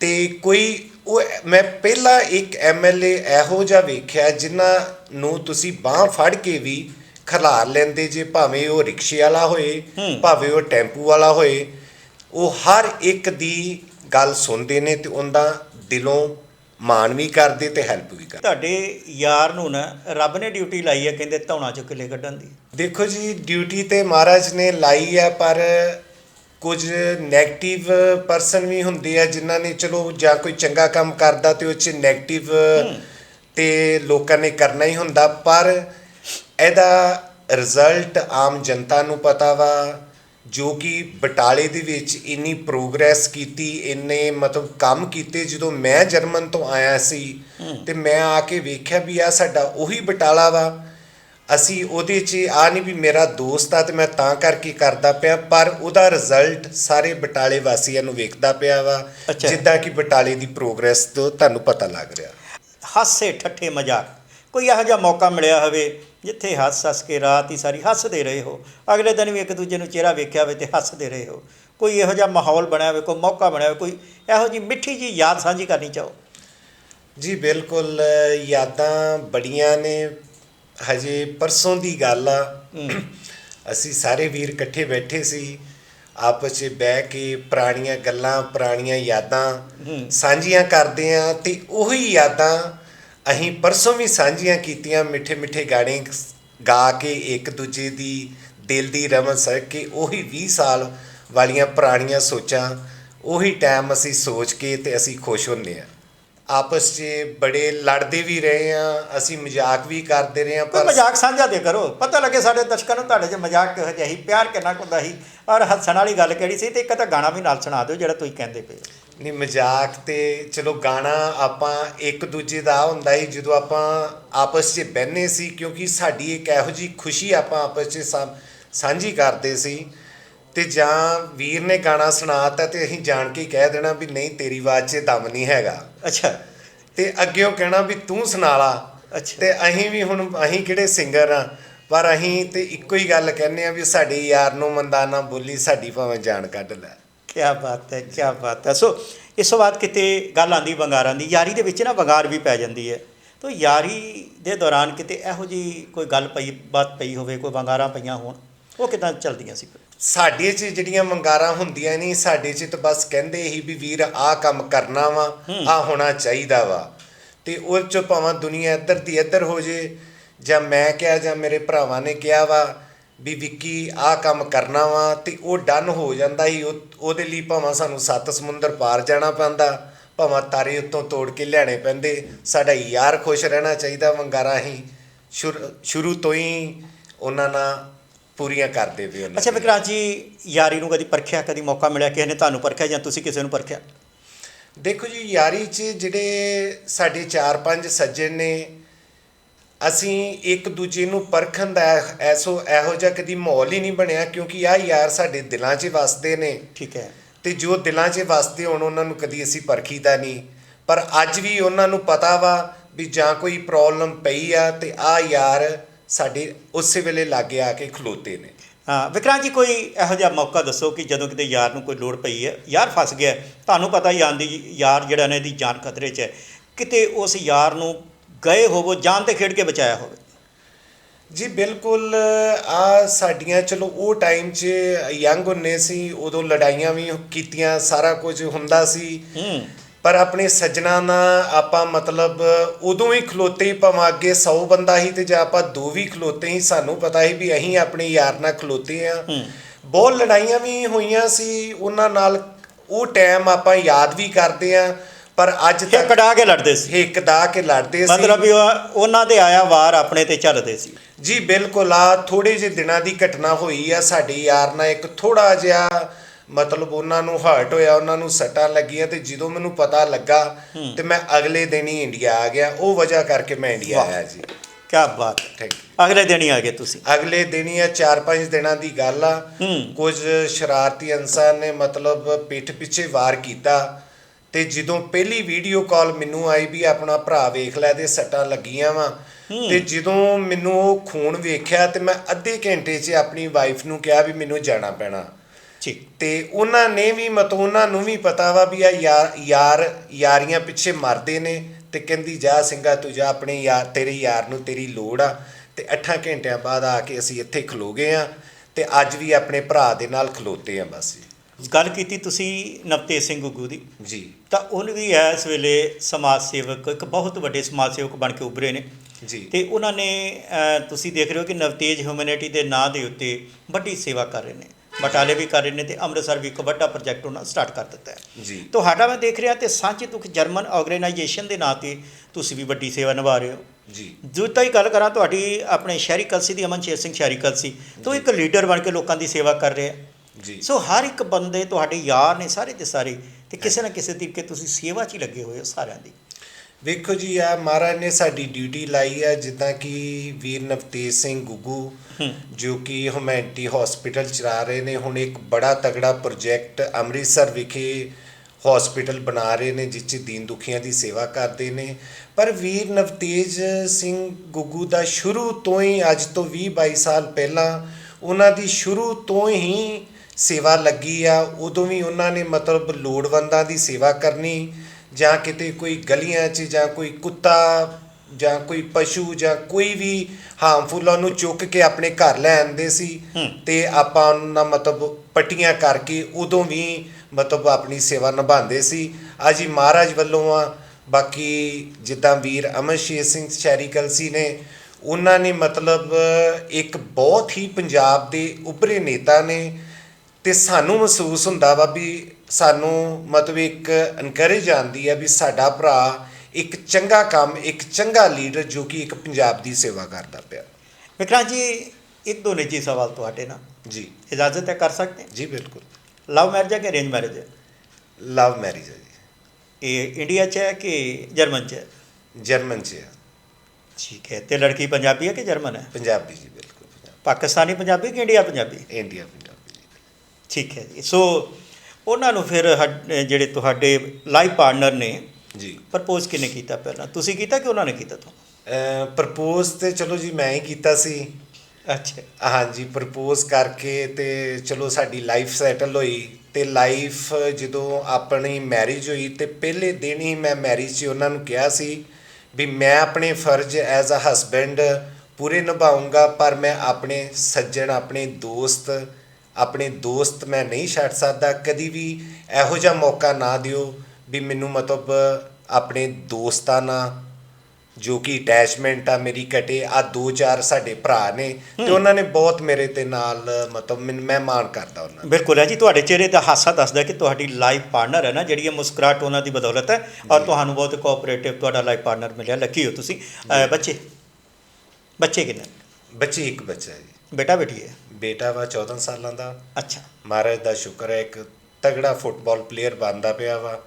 Speaker 2: ਤੇ ਕੋਈ ਉਹ ਮੈਂ ਪਹਿਲਾ ਇੱਕ ਐਮਐਲਏ ਇਹੋ ਜਿਹਾ ਵੇਖਿਆ ਜਿਨ੍ਹਾਂ ਨੂੰ ਤੁਸੀਂ ਬਾਹ ਫੜ ਕੇ ਵੀ ਖਲਾਰ ਲੈਂਦੇ ਜੇ ਭਾਵੇਂ ਉਹ ਰਿਕਸ਼ੇ ਵਾਲਾ ਹੋਏ। ਭਾਵੇਂ ਉਹ ਟੈਂਪੂ ਵਾਲਾ ਹੋਏ ਉਹ ਹਰ ਇੱਕ ਦੀ ਗੱਲ ਸੁਣਦੇ ਨੇ ਤੇ ਉਹਦਾ ਦਿਲੋਂ ਮਾਣ ਵੀ ਕਰਦੇ ਤੇ ਹੈਲਪ ਵੀ ਕਰਦੇ
Speaker 1: ਤੁਹਾਡੇ ਯਾਰ ਨੂੰ ਨਾ ਰੱਬ ਨੇ ਡਿਊਟੀ ਲਾਈ ਹੈ ਕਹਿੰਦੇ ਧੌਣਾ ਚੋਂ ਕਿਲੇ ਕੱਢਣ ਦੀ
Speaker 2: ਦੇਖੋ ਜੀ ਡਿਊਟੀ ਤੇ ਮਹਾਰਾਜ ਨੇ ਲਾਈ ਹੈ ਪਰ ਕੁਝ 네ਗੇਟਿਵ ਪਰਸਨ ਵੀ ਹੁੰਦੇ ਆ ਜਿਨ੍ਹਾਂ ਨੇ ਚਲੋ ਜਾਂ ਕੋਈ ਚੰਗਾ ਕੰਮ ਕਰਦਾ ਤੇ ਉਹ ਚ 네ਗੇਟਿਵ ਤੇ ਲੋਕਾਂ ਨੇ ਕਰਨਾ ਹੀ ਹੁੰਦਾ ਪਰ ਇਹਦਾ ਰਿਜ਼ਲਟ ਆਮ ਜਨਤਾ ਨੂੰ ਪਤਾ ਵਾ ਜੋ ਕਿ ਬਟਾਲੇ ਦੇ ਵਿੱਚ ਇੰਨੀ ਪ੍ਰੋਗਰੈਸ ਕੀਤੀ ਇੰਨੇ ਮਤਲਬ ਕੰਮ ਕੀਤੇ ਜਦੋਂ ਮੈਂ ਜਰਮਨ ਤੋਂ ਆਇਆ ਸੀ ਤੇ ਮੈਂ ਆ ਕੇ ਵੇਖਿਆ ਵੀ ਆ ਸਾਡਾ ਉਹੀ ਬਟਾਲਾ ਵਾ। ਅਸੀਂ ਉਹਦੇ 'ਚ ਆ ਨਹੀਂ ਵੀ ਮੇਰਾ ਦੋਸਤ ਆ ਤੇ ਮੈਂ ਤਾਂ ਕਰਕੇ ਕਰਦਾ ਪਿਆ ਪਰ ਉਹਦਾ ਰਿਜ਼ਲਟ ਸਾਰੇ ਬਟਾਲੇ ਵਾਸੀਆਂ ਨੂੰ ਵੇਖਦਾ ਪਿਆ ਵਾ
Speaker 1: ਅੱਛਾ।
Speaker 2: ਜਿੱਦਾਂ ਕਿ ਬਟਾਲੇ ਦੀ ਪ੍ਰੋਗਰੈਸ ਤੋਂ ਤੁਹਾਨੂੰ ਪਤਾ ਲੱਗ ਰਿਹਾ।
Speaker 1: ਹਾਸੇ ਠੱਠੇ ਮਜ਼ਾਕ। ਕੋਈ ਇਹੋ ਜਿਹਾ ਮੌਕਾ ਮਿਲਿਆ ਹੋਵੇ ਜਿੱਥੇ ਹੱਸ ਹੱਸ ਕੇ ਰਾਤ ਹੀ ਸਾਰੀ ਹੱਸਦੇ ਰਹੇ ਹੋ ਅਗਲੇ ਦਿਨ ਵੀ ਇੱਕ ਦੂਜੇ ਨੂੰ ਚਿਹਰਾ ਵੇਖਿਆ ਹੋਵੇ ਤੇ ਹੱਸਦੇ ਰਹੇ ਹੋ। ਕੋਈ ਇਹੋ ਜਿਹਾ ਮਾਹੌਲ ਬਣਿਆ ਹੋਵੇ ਕੋਈ ਮੌਕਾ ਬਣਿਆ ਹੋਵੇ ਕੋਈ ਇਹੋ ਜਿਹੀ ਮਿੱਠੀ ਜੀ ਯਾਦ ਸਾਂਝੀ ਕਰਨੀ ਚਾਹੋ।
Speaker 2: ਜੀ ਬਿਲਕੁਲ ਅ, ਯਾਦਾਂ ਬੜੀਆਂ ਨੇ ਹਜੇ ਪਰਸੋਂ ਦੀ ਗੱਲ ਆ। ਅਸੀਂ ਸਾਰੇ ਵੀਰ ਇਕੱਠੇ ਬੈਠੇ ਸੀ। ਆਪਸ 'ਚ ਬਹਿ ਕੇ ਪੁਰਾਣੀਆਂ ਗੱਲਾਂ ਪੁਰਾਣੀਆਂ ਯਾਦਾਂ ਸਾਂਝੀਆਂ ਕਰਦੇ ਆ ਤੇ ਉਹੀ ਯਾਦਾਂ ਅਸੀਂ ਪਰਸੋਂ ਵੀ ਸਾਂਝੀਆਂ ਕੀਤੀਆਂ ਮਿੱਠੇ ਮਿੱਠੇ ਗਾਣੇ ਗਾ ਕੇ ਇੱਕ ਦੂਜੇ ਦੀ ਦਿਲ ਦੀ ਰਮਨ ਸਹਿ ਕੇ ਉਹੀ 20 ਸਾਲ ਵਾਲੀਆਂ ਪੁਰਾਣੀਆਂ ਸੋਚਾਂ ਉਹੀ ਟਾਈਮ ਅਸੀਂ ਸੋਚ ਕੇ ਤੇ ਅਸੀਂ ਖੁਸ਼ ਹੁੰਦੇ ਆ। ਆਪਸ 'ਚ ਬੜੇ ਲੜਦੇ ਵੀ ਰਹੇ ਆ ਅਸੀਂ ਮਜ਼ਾਕ ਵੀ ਕਰਦੇ ਰਹੇ ਆ ਪਰ
Speaker 1: ਮਜ਼ਾਕ ਸਾਂਝਾ ਦੇ ਕਰੋ ਪਤਾ ਲੱਗੇ ਸਾਡੇ ਦਰਸ਼ਕਾਂ ਨੂੰ ਤੁਹਾਡੇ 'ਚ ਮਜ਼ਾਕ ਕਿਹੋ ਜਿਹਾ ਸੀ ਪਿਆਰ ਕਿੰਨਾ ਹੁੰਦਾ ਸੀ ਔਰ ਹੱਸਣ ਵਾਲੀ ਗੱਲ ਕਿਹੜੀ ਸੀ ਤੇ ਇੱਕ ਤਾਂ ਗਾਣਾ ਵੀ ਨਾਲ ਸੁਣਾ ਦਿਓ ਜਿਹੜਾ ਤੁਸੀਂ ਕਹਿੰਦੇ ਪਏ।
Speaker 2: ਨਹੀਂ ਮਜ਼ਾਕ ਤੇ ਚਲੋ ਗਾਣਾ ਆਪਾਂ ਇੱਕ ਦੂਜੇ ਦਾ ਹੁੰਦਾ ਸੀ ਜਦੋਂ ਆਪਾਂ ਆਪਸ 'ਚ ਬਹਿੰਦੇ ਸੀ ਕਿਉਂਕਿ ਸਾਡੀ ਇੱਕ ਇਹੋ ਜੀ ਖੁਸ਼ੀ ਆਪਾਂ ਆਪਸ 'ਚ ਸਾਂਝੀ ਕਰਦੇ ਸੀ ਤੇ ਜਾਂ ਵੀਰ ਨੇ ਗਾਣਾ ਸੁਣਾਤਾ ਤੇ ਅਸੀਂ ਜਾਣ ਕੇ ਕਹਿ ਦੇਣਾ ਵੀ ਨਹੀਂ ਤੇਰੀ ਆਵਾਜ਼ 'ਚ ਦਮ ਨਹੀਂ ਹੈਗਾ।
Speaker 1: ਅੱਛਾ।
Speaker 2: ਤੇ ਅੱਗਿਓਂ ਕਹਿਣਾ ਵੀ ਤੂੰ ਸੁਣਾ ਲਾ।
Speaker 1: ਅੱਛਾ।
Speaker 2: ਤੇ ਅਸੀਂ ਵੀ ਹੁਣ ਅਸੀਂ ਕਿਹੜੇ ਸਿੰਗਰ ਆ ਪਰ ਅਸੀਂ ਤੇ ਇੱਕੋ ਹੀ ਗੱਲ ਕਹਿੰਦੇ ਆ ਵੀ ਸਾਡੇ ਯਾਰ ਨੂੰ ਮੰਦਾ ਨਾ ਬੋਲੀ ਸਾਡੀ ਭਾਵੇਂ ਜਾਨ ਕੱਢ ਲੈ।
Speaker 1: ਕੀ ਬਾਤ ਹੈ ਕੀ ਬਾਤ ਹੈ। ਸੋ ਇਸ ਤੋਂ ਬਾਅਦ ਕਿਤੇ ਗੱਲ ਆਂਦੀ ਵੰਗਾਰਾਂ ਦੀ ਯਾਰੀ ਦੇ ਵਿੱਚ ਨਾ ਵੰਗਾਰ ਵੀ ਪੈ ਜਾਂਦੀ ਹੈ। ਤੋ ਯਾਰੀ ਦੇ ਦੌਰਾਨ ਕਿਤੇ ਇਹੋ ਜੀ ਕੋਈ ਗੱਲ ਪਈ ਬਾਤ ਪਈ ਹੋਵੇ ਕੋਈ ਵੰਗਾਰਾਂ ਪਈਆਂ ਹੋਣ ਉਹ ਕਿਦਾਂ ਚੱਲਦੀਆਂ ਸੀ ਫਿਰ?
Speaker 2: ਸਾਡੇ 'ਚ ਜਿਹੜੀਆਂ ਮੰਗਾਰਾਂ ਹੁੰਦੀਆਂ ਨਹੀਂ ਸਾਡੇ 'ਚ ਤਾਂ ਬਸ ਕਹਿੰਦੇ ਹੀ ਵੀ ਵੀਰ ਆਹ ਕੰਮ ਕਰਨਾ ਵਾ ਆ ਹੋਣਾ ਚਾਹੀਦਾ ਵਾ। ਤੇ ਉਹ 'ਚ ਭਾਵੇਂ ਦੁਨੀਆ ਇੱਧਰ ਦੀ ਇੱਧਰ ਹੋ ਜੇ ਜਾਂ ਮੈਂ ਕਿਹਾ ਜਾਂ ਮੇਰੇ ਭਰਾਵਾਂ ਨੇ ਕਿਹਾ ਵਾ ਵੀ ਵਿੱਕੀ ਆਹ ਕੰਮ ਕਰਨਾ ਵਾ ਤੇ ਉਹ ਡਨ ਹੋ ਜਾਂਦਾ ਹੀ ਉਹਦੇ ਲਈ ਭਾਵੇਂ ਸਾਨੂੰ ਸੱਤ ਸਮੁੰਦਰ ਪਾਰ ਜਾਣਾ ਪੈਂਦਾ ਭਾਵੇਂ ਤਾਰੇ ਉੱਤੋਂ ਤੋੜ ਕੇ ਲਿਆਣੇ ਪੈਂਦੇ ਸਾਡਾ ਯਾਰ ਖੁਸ਼ ਰਹਿਣਾ ਚਾਹੀਦਾ ਵੰਗਾਰਾਂ ਹੀ। ਸ਼ੁਰੂ ਤੋਂ ਹੀ ਉਹਨਾਂ ਨਾਲ ਪੂਰੀਆਂ ਕਰਦੇ ਪਏ ਉਹਨਾਂ
Speaker 1: ਅੱਛਾ। ਵਿਕਰਾਂਤ ਜੀ ਯਾਰੀ ਨੂੰ ਕਦੀ ਪਰਖਿਆ ਕਦੀ ਮੌਕਾ ਮਿਲਿਆ ਕਿਸੇ ਨੇ ਤੁਹਾਨੂੰ ਪਰਖਿਆ ਜਾਂ ਤੁਸੀਂ ਕਿਸੇ ਨੂੰ ਪਰਖਿਆ?
Speaker 2: ਦੇਖੋ ਜੀ ਯਾਰੀ 'ਚ ਜਿਹੜੇ ਸਾਡੇ 4-5 ਸੱਜਣ ਨੇ ਅਸੀਂ ਇੱਕ ਦੂਜੇ ਨੂੰ ਪਰਖਣ ਦਾ ਐਸੋ ਇਹੋ ਜਿਹਾ ਕਦੀ ਮਾਹੌਲ ਹੀ ਨਹੀਂ ਬਣਿਆ ਕਿਉਂਕਿ ਆਹ ਯਾਰ ਸਾਡੇ ਦਿਲਾਂ 'ਚ ਵਸਦੇ ਨੇ।
Speaker 1: ਠੀਕ ਹੈ।
Speaker 2: ਤੇ ਜੋ ਦਿਲਾਂ 'ਚ ਵਸਦੇ ਹੋਣ ਉਹਨਾਂ ਨੂੰ ਕਦੀ ਅਸੀਂ ਪਰਖੀਦਾ ਨਹੀਂ। ਪਰ ਅੱਜ ਵੀ ਉਹਨਾਂ ਨੂੰ ਪਤਾ ਵਾ ਵੀ ਜਾਂ ਕੋਈ ਪ੍ਰੋਬਲਮ ਪਈ ਆ ਤੇ ਆ ਯਾਰ ਸਾਡੇ ਉਸੇ ਵੇਲੇ ਲਾਗੇ ਆ ਕੇ ਖਲੋਤੇ ਨੇ।
Speaker 1: ਹਾਂ ਵਿਕਰਾਂਤ ਜੀ ਕੋਈ ਇਹੋ ਜਿਹਾ ਮੌਕਾ ਦੱਸੋ ਕਿ ਜਦੋਂ ਕਿਤੇ ਯਾਰ ਨੂੰ ਕੋਈ ਲੋੜ ਪਈ ਹੈ ਯਾਰ ਫਸ ਗਿਆ ਤੁਹਾਨੂੰ ਪਤਾ ਹੀ ਆਂਦੀ ਯਾਰ ਜਿਹੜਾ ਨੇ ਦੀ ਜਾਨ ਖਤਰੇ 'ਚ ਹੈ। ਕਿਤੇ ਉਸ ਯਾਰ ਨੂੰ ਗਏ ਹੋਵੋ ਜਾਨ ਤੇ ਖੇਡ ਕੇ ਬਚਾਇਆ ਹੋਵੇ।
Speaker 2: ਜੀ ਬਿਲਕੁਲ ਆ ਸਾਡੀਆਂ ਚਲੋ ਉਹ ਟਾਈਮ 'ਚ ਯੰਗ ਹੁੰਨੇ ਸੀ ਉਦੋਂ ਲੜਾਈਆਂ ਵੀ ਕੀਤੀਆਂ ਸਾਰਾ ਕੁਝ ਹੁੰਦਾ ਸੀ।
Speaker 1: ਹੂੰ।
Speaker 2: ਪਰ ਆਪਣੇ ਸੱਜਣਾ ਨਾਲ ਆਪਾਂ ਮਤਲਬ ਉਦੋਂ ਹੀ ਖਲੋਤੇ ਭਾਵੇਂ ਅੱਗੇ 100 ਬੰਦਾ ਹੀ ਤੇ ਜਾਂ ਆਪਾਂ ਦੋ ਵੀ ਖਲੋਤੇ ਹੀ ਸਾਨੂੰ ਪਤਾ ਹੀ ਵੀ ਅਸੀਂ ਆਪਣੇ ਯਾਰ ਨਾਲ ਖਲੋਤੇ ਆ। ਬਹੁਤ ਲੜਾਈਆਂ ਵੀ ਹੋਈਆਂ ਸੀ ਉਹਨਾਂ ਨਾਲ ਉਹ ਟਾਈਮ ਆਪਾਂ ਯਾਦ ਵੀ ਕਰਦੇ ਆ ਪਰ ਅੱਜ ਤੱਕ
Speaker 1: ਕਢਾ ਕੇ ਲੜਦੇ ਸੀ।
Speaker 2: ਹਿੱਕ ਦਾ ਕੇ ਲੜਦੇ ਸੀ।
Speaker 1: ਮਤਲਬ ਉਹਨਾਂ ਦੇ ਆਇਆ ਵਾਰ ਆਪਣੇ ਤੇ ਚੱਲਦੇ ਸੀ।
Speaker 2: ਜੀ ਬਿਲਕੁਲ ਆ ਥੋੜੇ ਜਿਹੇ ਦਿਨਾਂ ਦੀ ਘਟਨਾ ਹੋਈ ਆ ਸਾਡੇ ਯਾਰ ਨਾਲ ਇੱਕ ਥੋੜਾ ਜਿਹਾ ਮਤਲਬ ਉਹਨਾਂ ਨੂੰ ਹਰਟ ਹੋਇਆ ਉਹਨਾਂ ਨੂੰ ਸੱਟਾਂ ਲੱਗੀਆਂ ਤੇ ਜਦੋਂ ਮੈਨੂੰ ਪਤਾ ਲੱਗਾ ਤੇ ਮੈਂ ਅਗਲੇ ਦਿਨ ਹੀ ਇੰਡੀਆ ਆ ਗਿਆ। ਉਹ ਵਜ੍ਹਾ ਕਰਕੇ ਮੈਂ ਇੰਡੀਆ। ਆਇਆ ਜੀ।
Speaker 1: ਕੀ ਬਾਤ।
Speaker 2: ਥੈਂਕ
Speaker 1: ਅਗਲੇ ਦਿਨ ਹੀ ਆ ਗਏ ਤੁਸੀਂ।
Speaker 2: ਅਗਲੇ ਦਿਨ ਹੀ ਆ 4-5 ਦਿਨਾਂ ਦੀ ਗੱਲ ਆ। ਕੁਝ ਸ਼ਰਾਰਤੀ ਇਨਸਾਨ ਨੇ ਮਤਲਬ ਪਿੱਠ ਪਿੱਛੇ ਵਾਰ ਕੀਤਾ ਤੇ ਜਦੋਂ ਪਹਿਲੀ ਵੀਡੀਓ ਕਾਲ ਮੈਨੂੰ ਆਈ ਵੀ ਆਪਣਾ ਭਰਾ ਵੇਖ ਲੈ ਤੇ ਸੱਟਾਂ ਲੱਗੀਆਂ ਵਾ। ਤੇ ਜਦੋਂ ਮੈਨੂੰ ਉਹ ਖੂਨ ਵੇਖਿਆ ਤੇ ਮੈਂ ਅੱਧੇ ਘੰਟੇ 'ਚ ਆਪਣੀ ਵਾਈਫ ਨੂੰ ਕਿਹਾ ਵੀ ਮੈਨੂੰ ਜਾਣਾ ਪੈਣਾ।
Speaker 1: ਠੀਕ
Speaker 2: ਤੇ ਉਹਨਾਂ ਨੇ ਵੀ ਮਤਲਬ ਉਹਨਾਂ ਨੂੰ ਵੀ ਪਤਾ ਵਾ ਵੀ ਆ ਯਾਰ ਯਾਰ ਯਾਰੀਆਂ ਪਿੱਛੇ ਮਰਦੇ ਨੇ ਤੇ ਕਹਿੰਦੀ ਜਾ ਸਿੰਘਾ ਤੂੰ ਜਾ ਆਪਣੇ ਯਾਰ ਤੇਰੇ ਯਾਰ ਨੂੰ ਤੇਰੀ ਲੋੜ ਆ। ਤੇ 8 ਘੰਟਿਆਂ ਬਾਅਦ ਆ ਕੇ ਅਸੀਂ ਇੱਥੇ ਖਲੋ ਗਏ ਆ ਤੇ ਅੱਜ ਵੀ ਆਪਣੇ ਭਰਾ ਦੇ ਨਾਲ ਖਲੋਤੇ ਆ ਬਸ ਜੀ।
Speaker 1: ਗੱਲ ਕੀਤੀ ਤੁਸੀਂ ਨਵਤੇਜ ਸਿੰਘ ਗੁੱਗੂ ਦੀ?
Speaker 2: ਜੀ।
Speaker 1: ਤਾਂ ਉਹਨ ਵੀ ਇਸ ਵੇਲੇ ਸਮਾਜ ਸੇਵਕ ਇੱਕ ਬਹੁਤ ਵੱਡੇ ਸਮਾਜ ਸੇਵਕ ਬਣ ਕੇ ਉੱਭਰੇ ਨੇ।
Speaker 2: ਜੀ।
Speaker 1: ਤੇ ਉਹਨਾਂ ਨੇ ਤੁਸੀਂ ਦੇਖ ਰਹੇ ਹੋ ਕਿ ਨਵਤੇਜ ਹਿਊਮੈਨਿਟੀ ਦੇ ਨਾਂ ਦੇ ਉੱਤੇ ਵੱਡੀ ਸੇਵਾ ਕਰ ਰਹੇ ਨੇ। ਬਟਾਲੇ ਵੀ ਕਰ ਰਹੇ ਨੇ ਤੇ ਅੰਮ੍ਰਿਤਸਰ ਵੀ ਇੱਕ ਵੱਡਾ ਪ੍ਰੋਜੈਕਟ ਉਹਨਾਂ ਸਟਾਰਟ ਕਰ ਦਿੱਤਾ ਹੈ।
Speaker 2: ਜੀ।
Speaker 1: ਤੁਹਾਡਾ ਮੈਂ ਦੇਖ ਰਿਹਾ ਤੇ ਸਾਂਝੇ ਤੁਖ ਜਰਮਨ ਆਰਗੇਨਾਈਜੇਸ਼ਨ ਦੇ ਨਾਂ ਤੇ ਤੁਸੀਂ ਵੀ ਵੱਡੀ ਸੇਵਾ ਨਿਭਾ ਰਹੇ ਹੋ।
Speaker 2: ਜੀ।
Speaker 1: ਜੁੱਤਾ ਹੀ ਗੱਲ ਕਰਾਂ ਤੁਹਾਡੀ ਆਪਣੇ ਸ਼ਹਿਰੀ ਕਲਸੀ ਦੀ ਅਮਨਸ਼ੇਰ ਸਿੰਘ ਸ਼ਹਿਰੀ ਕਲਸੀ। ਤੋਂ ਇੱਕ ਲੀਡਰ ਬਣ ਕੇ ਲੋਕਾਂ ਦੀ ਸੇਵਾ ਕਰ ਰਿਹਾ।
Speaker 2: ਜੀ।
Speaker 1: ਸੋ ਹਰ ਇੱਕ ਬੰਦੇ ਤੁਹਾਡੇ ਯਾਰ ਨੇ ਸਾਰੇ ਦੇ ਸਾਰੇ ਤੇ ਕਿਸੇ ਨਾ ਕਿਸੇ ਤਰੀਕੇ ਤੁਸੀਂ ਸੇਵਾ 'ਚ ਹੀ ਲੱਗੇ ਹੋਏ ਹੋ ਸਾਰਿਆਂ ਦੀ।
Speaker 2: ਵੇਖੋ ਜੀ ਆ ਮਹਾਰਾਜ ਨੇ ਸਾਡੀ ਡਿਊਟੀ ਲਾਈ ਆ ਜਿੱਦਾਂ ਕਿ ਵੀਰ ਨਵਤੇਜ ਸਿੰਘ ਗੁੱਗੂ। ਜੋ ਕਿ ਹਿਊਮੈਨਿਟੀ ਹਸਪੀਟਲ ਚਲਾ ਰਹੇ ਨੇ ਹੁਣ ਇੱਕ ਬੜਾ ਤਗੜਾ ਪ੍ਰੋਜੈਕਟ ਅੰਮ੍ਰਿਤਸਰ ਵਿਖੇ ਹਸਪੀਟਲ ਬਣਾ ਰਹੇ ਨੇ ਜਿਸ 'ਚ ਦੀਨ ਦੁਖੀਆਂ ਦੀ ਸੇਵਾ ਕਰਦੇ ਨੇ ਪਰ ਵੀਰ ਨਵਤੇਜ ਸਿੰਘ ਗੁੱਗੂ ਦਾ ਸ਼ੁਰੂ ਤੋਂ ਹੀ ਅੱਜ ਤੋਂ 20 22 ਸਾਲ ਪਹਿਲਾਂ ਉਹਨਾਂ ਦੀ ਸ਼ੁਰੂ ਤੋਂ ਹੀ ਸੇਵਾ ਲੱਗੀ ਆ ਉਦੋਂ ਵੀ ਉਹਨਾਂ ਨੇ ਮਤਲਬ ਲੋੜਵੰਦਾਂ ਦੀ ਸੇਵਾ ਕਰਨੀ ਜਾਂ ਕਿਤੇ ਕੋਈ ਗਲੀਆਂ 'ਚ ਜਾਂ ਕੋਈ ਕੁੱਤਾ ਜਾਂ ਕੋਈ ਪਸ਼ੂ ਜਾਂ ਕੋਈ ਵੀ ਹਾਰਮਫੁਲ ਉਹਨੂੰ ਚੁੱਕ ਕੇ ਆਪਣੇ ਘਰ ਲੈ ਆਉਂਦੇ ਸੀ। ਤੇ ਆਪਾਂ ਉਹਨਾਂ ਮਤਲਬ ਪੱਟੀਆਂ ਕਰਕੇ ਉਦੋਂ ਵੀ ਮਤਲਬ ਆਪਣੀ ਸੇਵਾ ਨਿਭਾਉਂਦੇ ਸੀ ਅੱਜ ਹੀ ਮਹਾਰਾਜ ਵੱਲੋਂ ਆ ਬਾਕੀ ਜਿੱਦਾਂ ਵੀਰ ਅਮਰਸ਼ੇਰ ਸਿੰਘ ਸ਼ਹਿਰੀ ਕਲਸੀ ਨੇ ਉਹਨਾਂ ਨੇ ਮਤਲਬ ਇੱਕ ਬਹੁਤ ਹੀ ਪੰਜਾਬ ਦੇ ਉੱਭਰੇ ਨੇਤਾ ਨੇ ਤੇ ਸਾਨੂੰ ਮਹਿਸੂਸ ਹੁੰਦਾ ਵਾ ਵੀ ਸਾਨੂੰ ਮਤਲਬ ਇੱਕ ਇਨਕਰੇਜ ਆਉਂਦੀ ਹੈ ਵੀ ਸਾਡਾ ਭਰਾ ਇੱਕ ਚੰਗਾ ਕੰਮ ਇੱਕ ਚੰਗਾ ਲੀਡਰ ਜੋ ਕਿ ਇੱਕ ਪੰਜਾਬ ਦੀ ਸੇਵਾ ਕਰਦਾ ਪਿਆ।
Speaker 1: ਵਿਕਰਾਂਤ ਜੀ ਇੱਕ ਦੋ ਨਿੱਜੀ ਸਵਾਲ ਤੁਹਾਡੇ ਨਾਲ
Speaker 2: ਜੀ।
Speaker 1: ਇਜਾਜ਼ਤ ਹੈ ਕਰ ਸਕਦੇ
Speaker 2: ਜੀ ਬਿਲਕੁਲ।
Speaker 1: ਲਵ ਮੈਰਿਜ ਹੈ ਕਿ ਅਰੇਂਜ ਮੈਰਿਜ ਹੈ?
Speaker 2: ਲਵ ਮੈਰਿਜ ਹੈ ਜੀ।
Speaker 1: ਇਹ ਇੰਡੀਆ 'ਚ ਹੈ ਕਿ ਜਰਮਨ 'ਚ ਹੈ?
Speaker 2: ਜਰਮਨ ਚ ਹੈ।
Speaker 1: ਠੀਕ ਹੈ। ਤੇ ਲੜਕੀ ਪੰਜਾਬੀ ਹੈ ਕਿ ਜਰਮਨ ਹੈ?
Speaker 2: ਪੰਜਾਬੀ ਜੀ ਬਿਲਕੁਲ ਪੰਜਾਬ।
Speaker 1: ਪਾਕਿਸਤਾਨੀ ਪੰਜਾਬੀ ਕਿ ਇੰਡੀਆ ਪੰਜਾਬੀ?
Speaker 2: ਇੰਡੀਆ ਪੰਜਾਬੀ
Speaker 1: ਠੀਕ ਹੈ ਜੀ। ਸੋ ਉਹਨਾਂ ਨੂੰ ਫਿਰ ਜਿਹੜੇ ਤੁਹਾਡੇ ਲਾਈਫ ਪਾਰਟਨਰ ਨੇ
Speaker 2: ਜੀ।
Speaker 1: ਪ੍ਰਪੋਜ਼ ਕਿਨੇ ਕੀਤਾ ਪਹਿਲਾਂ? ਤੁਸੀਂ ਕੀਤਾ ਕਿ ਉਹਨਾਂ ਨੇ ਕੀਤਾ ਤੁਹਾਨੂੰ?
Speaker 2: ਪ੍ਰਪੋਜ਼ ਤੇ ਚਲੋ ਜੀ ਮੈਂ ਹੀ ਕੀਤਾ ਸੀ।
Speaker 1: ਅੱਛਾ।
Speaker 2: ਹਾਂਜੀ ਪ੍ਰਪੋਜ਼ ਕਰਕੇ ਤੇ ਚਲੋ ਸਾਡੀ ਲਾਈਫ ਸੈਟਲ ਹੋਈ। ਤੇ ਲਾਈਫ ਜਦੋਂ ਆਪਣੀ ਮੈਰਿਜ ਹੋਈ ਤੇ ਪਹਿਲੇ ਦਿਨ ਹੀ ਮੈਂ ਮੈਰਿਜ 'ਚ ਉਹਨਾਂ ਨੂੰ ਕਿਹਾ ਸੀ ਵੀ ਮੈਂ ਆਪਣੇ ਫਰਜ਼ ਐਜ਼ ਅ ਹਸਬੈਂਡ ਪੂਰੇ ਨਿਭਾਉਂਗਾ ਪਰ ਮੈਂ ਆਪਣੇ ਸੱਜਣ ਆਪਣੇ ਦੋਸਤ ਆਪਣੇ ਦੋਸਤ ਮੈਂ ਨਹੀਂ ਛੱਡ ਸਕਦਾ ਕਦੀ ਵੀ ਇਹੋ ਜਿਹਾ ਮੌਕਾ ਨਾ ਦਿਓ ਵੀ ਮੈਨੂੰ ਮਤਲਬ ਆਪਣੇ ਦੋਸਤਾਂ ਨਾਲ ਜੋ ਕਿ ਅਟੈਚਮੈਂਟ ਆ ਮੇਰੀ ਕਟੇ ਆ ਦੋ ਚਾਰ ਸਾਡੇ ਭਰਾ ਨੇ ਤੇ ਉਹਨਾਂ ਨੇ ਬਹੁਤ ਮੇਰੇ ਤੇ ਨਾਲ ਮਤਲਬ ਮੈਨ- ਮੈਂ ਮਾਣ ਕਰਦਾ ਉਹਨਾਂ ਦਾ।
Speaker 1: ਬਿਲਕੁਲ ਹੈ ਜੀ ਤੁਹਾਡੇ ਚਿਹਰੇ ਦਾ ਹਾਸਾ ਦੱਸਦਾ ਕਿ ਤੁਹਾਡੀ ਲਾਈਫ ਪਾਰਟਨਰ ਹੈ ਨਾ ਜਿਹੜੀ ਇਹ ਮੁਸਕਰਾਹਟ ਉਹਨਾਂ ਦੀ ਬਦੌਲਤ ਹੈ ਔਰ ਤੁਹਾਨੂੰ ਬਹੁਤ ਕੋਆਪਰੇਟਿਵ ਤੁਹਾਡਾ ਲਾਈਫ ਪਾਰਟਨਰ ਮਿਲਿਆ ਲੱਕੀ ਹੋ ਤੁਸੀਂ। ਬੱਚੇ? ਬੱਚੇ ਕਿੰਨੇ?
Speaker 2: ਬੱਚੇ ਇੱਕ ਬੱਚਾ ਹੈ ਜੀ।
Speaker 1: ਬੇਟਾ ਬੇਟੀ ਹੈ?
Speaker 2: ਬੇਟਾ ਵਾ 14 ਸਾਲਾਂ ਦਾ।
Speaker 1: ਅੱਛਾ।
Speaker 2: ਮਹਾਰਾਜ ਦਾ ਸ਼ੁਕਰ ਹੈ ਇੱਕ ਤਗੜਾ ਫੁੱਟਬਾਲ ਪਲੇਅਰ ਬਣਦਾ ਪਿਆ ਵਾ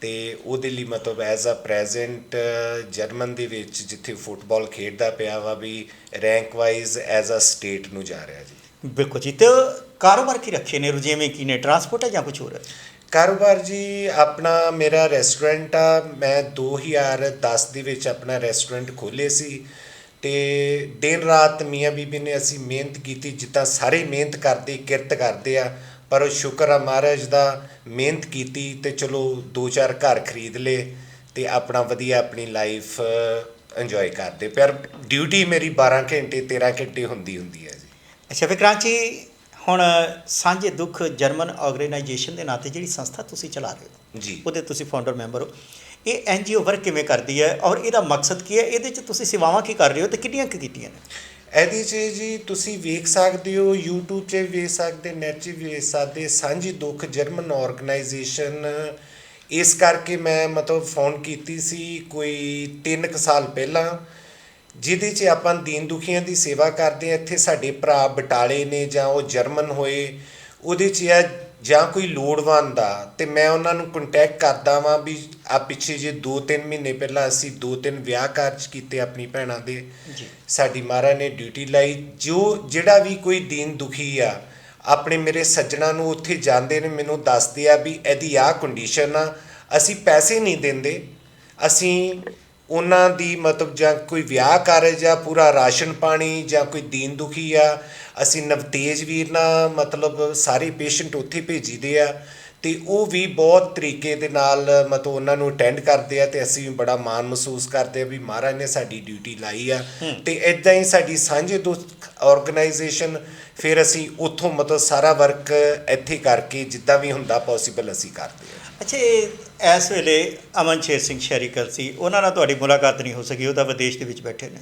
Speaker 2: ਤੇ ਉਹਦੇ ਲਈ ਮਤਲਬ ਐਜ਼ ਅ ਪ੍ਰੈਜ਼ੈਂਟ ਜਰਮਨ ਦੇ ਵਿੱਚ ਜਿੱਥੇ ਫੁੱਟਬਾਲ ਖੇਡਦਾ ਪਿਆ ਵਾ ਵੀ rank wise as a state ਨੂੰ ਜਾ ਰਿਹਾ ਜੀ।
Speaker 1: ਬਿਲਕੁਲ ਜੀ ਤੇ ਕਾਰੋਬਾਰ ਕੀ ਰੱਖੇ ਨੇ ਰੁਝੇਵੇਂ ਕੀ ਨੇ ਟਰਾਂਸਪੋਰਟ ਹੈ ਜਾਂ ਕੁਝ ਹੋਰ? ਹੈ
Speaker 2: ਕਾਰੋਬਾਰ ਜੀ ਆਪਣਾ ਮੇਰਾ ਰੈਸਟੋਰੈਂਟ ਆ ਮੈਂ 2010 ਦੇ ਵਿੱਚ ਆਪਣਾ ਰੈਸਟੋਰੈਂਟ ਖੋਲ੍ਹੇ ਸੀ। ਤੇ ਦਿਨ ਰਾਤ ਮੀਆਂ ਬੀਬੀ ਨੇ ਅਸੀਂ ਮਿਹਨਤ ਕੀਤੀ ਜਿੱਦਾਂ ਸਾਰੇ ਮਿਹਨਤ ਕਰਦੇ ਕਿਰਤ ਕਰਦੇ ਆ ਪਰ ਉਹ ਸ਼ੁਕਰ ਆ ਮਹਾਰਾਜ ਦਾ ਮਿਹਨਤ ਕੀਤੀ ਤੇ ਚਲੋ ਦੋ ਚਾਰ ਘਰ ਖਰੀਦ ਲਏ ਤੇ ਆਪਣਾ ਵਧੀਆ ਆਪਣੀ ਲਾਈਫ ਇੰਜੋਏ ਕਰਦੇ। ਪਰ ਡਿਊਟੀ ਮੇਰੀ 12 ਘੰਟੇ 13 ਘੰਟੇ ਹੁੰਦੀ ਹੁੰਦੀ ਹੈ ਜੀ।
Speaker 1: ਅੱਛਾ ਵਿਕਰਾਂਤ ਜੀ ਹੁਣ ਸਾਂਝੇ ਦੁੱਖ ਜਰਮਨ ਆਰਗੇਨਾਈਜੇਸ਼ਨ ਦੇ ਨਾਤੇ ਜਿਹੜੀ ਸੰਸਥਾ ਤੁਸੀਂ ਚਲਾ ਰਹੇ ਹੋ
Speaker 2: ਜੀ।
Speaker 1: ਉਹਦੇ ਤੁਸੀਂ ਫਾਊਂਡਰ ਮੈਂਬਰ ਹੋ। ਇਹ ਐਨ ਐਨਜੀਓ ਵਰਕ ਕਿਵੇਂ ਕਰਦੀ ਹੈ ਔਰ ਇਹਦਾ ਮਕਸਦ ਕੀ ਹੈ? ਇਹਦੇ 'ਚ ਤੁਸੀਂ ਸੇਵਾਵਾਂ ਕੀ ਕਰ ਰਹੇ ਹੋ ਤੇ ਕਿੰਨੀਆਂ ਕੀ ਕੀਤੀਆਂ ਨੇ?
Speaker 2: ਇਹਦੇ 'ਚ ਜੀ ਤੁਸੀਂ ਵੇਖ ਸਕਦੇ ਹੋ, YouTube 'ਤੇ ਵੇਖ ਸਕਦੇ ਨੈਟ 'ਚ ਵੀ ਵੇਖ ਸਕਦੇ, ਸਾਂਝੀ ਦੁੱਖ ਜਰਮਨ ਆਰਗੇਨਾਈਜੇਸ਼ਨ ਇਸ ਕਰਕੇ ਮੈਂ ਮਤਲਬ ਫੋਨ ਕੀਤੀ ਸੀ ਕੋਈ 3 ਕੁ ਸਾਲ ਪਹਿਲਾਂ, ਜਿਹਦੇ 'ਚ ਆਪਾਂ ਦੀਨ ਦੁਖੀਆਂ ਦੀ ਸੇਵਾ ਕਰਦੇ ਆ ਇੱਥੇ ਸਾਡੇ ਭਰਾ ਬਟਾਲੇ ਨੇ ਜਾਂ ਉਹ ਜਰਮਨ ਹੋਏ, ਉਹਦੇ 'ਚ ਆ ਜਾਂ ਕੋਈ ਲੋੜਵੰਦ ਆ ਤੇ ਮੈਂ ਉਹਨਾਂ ਨੂੰ ਕੰਟੈਕਟ ਕਰਦਾ ਵਾਂ ਵੀ ਆ ਪਿੱਛੇ ਜੇ 2-3 ਮਹੀਨੇ ਪਹਿਲਾਂ ਅਸੀਂ 2-3 ਵਿਆਹ ਕਾਰਜ ਕੀਤੇ ਆਪਣੀ ਭੈਣਾਂ ਦੇ।
Speaker 1: ਜੀ।
Speaker 2: ਸਾਡੀ ਮਹਾਰਾਜ ਨੇ ਡਿਊਟੀ ਲਾਈ। ਜੋ ਜਿਹੜਾ ਵੀ ਕੋਈ ਦੀਨ ਦੁਖੀ ਆ ਆਪਣੇ ਮੇਰੇ ਸੱਜਣਾ ਨੂੰ ਉੱਥੇ ਜਾਂਦੇ ਨੇ ਮੈਨੂੰ ਦੱਸਦੇ ਆ ਵੀ ਇਹਦੀ ਆਹ ਕੰਡੀਸ਼ਨ ਆ ਅਸੀਂ ਪੈਸੇ ਨਹੀਂ ਦਿੰਦੇ। ਅਸੀਂ ਉਹਨਾਂ ਦੀ ਮਤਲਬ ਜਾਂ ਕੋਈ ਵਿਆਹ ਕਾਰਜ ਜਾਂ ਪੂਰਾ ਰਾਸ਼ਨ ਪਾਣੀ ਜਾਂ ਕੋਈ ਦੀਨ ਦੁਖੀ ਆ ਅਸੀਂ ਨਵਤੇਜ ਵੀਰ ਨਾਲ ਮਤਲਬ ਸਾਰੇ ਪੇਸ਼ੈਂਟ ਉੱਥੇ ਭੇਜੀਦੇ ਆ ਤੇ ਉਹ ਵੀ ਬਹੁਤ ਤਰੀਕੇ ਦੇ ਨਾਲ ਮਤਲਬ ਉਹਨਾਂ ਨੂੰ ਅਟੈਂਡ ਕਰਦੇ ਆ ਤੇ ਅਸੀਂ ਵੀ ਬੜਾ ਮਾਣ ਮਹਿਸੂਸ ਕਰਦੇ ਆ ਵੀ ਮਹਾਰਾਜ ਨੇ ਸਾਡੀ ਡਿਊਟੀ ਲਾਈ ਆ। ਤੇ ਇਦਾਂ ਹੀ ਸਾਡੀ ਸਾਂਝੇ ਦੋਸਤ ਆਰਗੇਨਾਈਜੇਸ਼ਨ ਫਿਰ ਅਸੀਂ ਉੱਥੋਂ ਮਤਲਬ ਸਾਰਾ ਵਰਕ ਇੱਥੇ ਕਰਕੇ ਜਿੱਦਾਂ ਵੀ ਹੁੰਦਾ ਪੋਸੀਬਲ ਅਸੀਂ ਕਰਦੇ ਆ।
Speaker 1: ਅੱਛਾ ਇਸ ਵੇਲੇ ਅਮਨ ਸ਼ੇਰ ਸਿੰਘ ਸ਼ੈਰੀਕਲ ਸੀ ਉਹਨਾਂ ਨਾਲ ਤੁਹਾਡੀ ਮੁਲਾਕਾਤ ਨਹੀਂ ਹੋ ਸਕੀ ਉਹ ਤਾਂ ਵਿਦੇਸ਼ ਦੇ ਵਿੱਚ ਬੈਠੇ ਨੇ।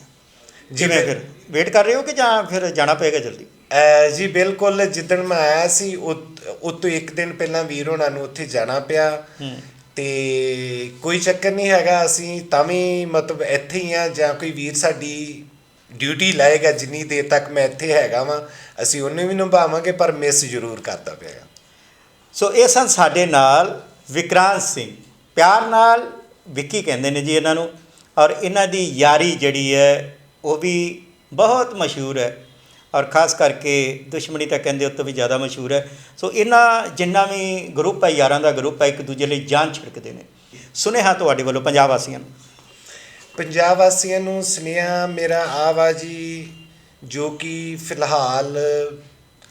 Speaker 1: ਜਿਵੇਂ ਫਿਰ ਵੇਟ ਕਰ ਰਹੇ ਹੋ ਕਿ ਜਾਂ ਫਿਰ ਜਾਣਾ ਪਏਗਾ ਜਲਦੀ?
Speaker 2: ਜੀ ਬਿਲਕੁਲ ਜਿੱਦਣ ਮੈਂ ਆਇਆ ਸੀ ਉਹ ਤੋਂ ਇੱਕ ਦਿਨ ਪਹਿਲਾਂ ਵੀਰ ਹੋਣਾ ਨੂੰ ਉੱਥੇ ਜਾਣਾ ਪਿਆ। ਤੇ ਕੋਈ ਚੱਕਰ ਨਹੀਂ ਹੈਗਾ ਅਸੀਂ ਤਾਂ ਵੀ ਮਤਲਬ ਇੱਥੇ ਹੀ ਆ ਜਾਂ ਕੋਈ ਵੀਰ ਸਾਡੀ ਡਿਊਟੀ ਲਾਏਗਾ ਜਿੰਨੀ ਦੇਰ ਤੱਕ ਮੈਂ ਇੱਥੇ ਹੈਗਾ ਵਾਂ ਅਸੀਂ ਉਹਨੂੰ ਵੀ ਨਿਭਾਵਾਂਗੇ ਪਰ ਮਿਸ ਜ਼ਰੂਰ ਕਰਦਾ ਪਿਆ
Speaker 1: ਸੋ ਇਹ ਸਨ ਸਾਡੇ ਨਾਲ ਵਿਕਰਾਂਤ ਸਿੰਘ। ਪਿਆਰ ਨਾਲ ਵਿੱਕੀ ਕਹਿੰਦੇ ਨੇ ਜੀ ਇਹਨਾਂ ਨੂੰ ਔਰ ਇਹਨਾਂ ਦੀ ਯਾਰੀ ਜਿਹੜੀ ਹੈ ਉਹ ਵੀ ਬਹੁਤ ਮਸ਼ਹੂਰ ਹੈ ਔਰ ਖਾਸ ਕਰਕੇ ਦੁਸ਼ਮਣੀ ਤਾਂ ਕਹਿੰਦੇ ਉਹ ਵੀ ਜ਼ਿਆਦਾ ਮਸ਼ਹੂਰ ਹੈ। ਸੋ ਇਹਨਾਂ ਜਿੰਨਾ ਵੀ ਗਰੁੱਪ ਹੈ, ਯਾਰਾਂ ਦਾ ਗਰੁੱਪ ਹੈ, ਇੱਕ ਦੂਜੇ ਲਈ ਜਾਨ ਛਿੜਕਦੇ ਨੇ। ਸੁਨੇਹਾ ਤੁਹਾਡੇ ਵੱਲੋਂ ਪੰਜਾਬ ਵਾਸੀਆਂ ਨੂੰ।
Speaker 2: ਪੰਜਾਬ ਵਾਸੀਆਂ ਨੂੰ ਸੁਨੇਹਾ ਮੇਰਾ ਆਵਾਜੀ ਜੋ ਕਿ ਫਿਲਹਾਲ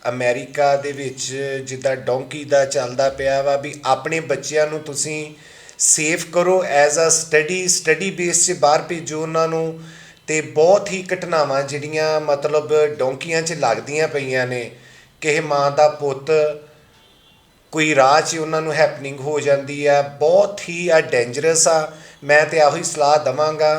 Speaker 2: ਅਮਰੀਕਾ ਦੇ ਵਿੱਚ ਜਿੱਦਾਂ ਡੋਂਕੀ ਦਾ ਚੱਲਦਾ ਪਿਆ ਵਾ ਵੀ ਆਪਣੇ ਬੱਚਿਆਂ ਨੂੰ ਤੁਸੀਂ ਸੇਫ ਕਰੋ, as a study study base 'ਚ ਬਾਹਰ ਭੇਜੋ ਉਹਨਾਂ ਨੂੰ। ਤੇ ਬਹੁਤ ਹੀ ਘਟਨਾਵਾਂ ਜਿਹੜੀਆਂ ਮਤਲਬ ਡੋਂਕੀਆਂ 'ਚ ਲੱਗਦੀਆਂ ਪਈਆਂ ਨੇ ਕਿਸੇ ਮਾਂ ਦਾ ਪੁੱਤ ਕੋਈ ਰਾਹ 'ਚ ਉਹਨਾਂ ਨੂੰ ਹੈਪਨਿੰਗ ਹੋ ਜਾਂਦੀ ਆ। ਬਹੁਤ ਹੀ ਆ ਡੇਂਜਰਸ ਆ। ਮੈਂ ਤੇ ਆਹੀ ਸਲਾਹ ਦਵਾਂਗਾ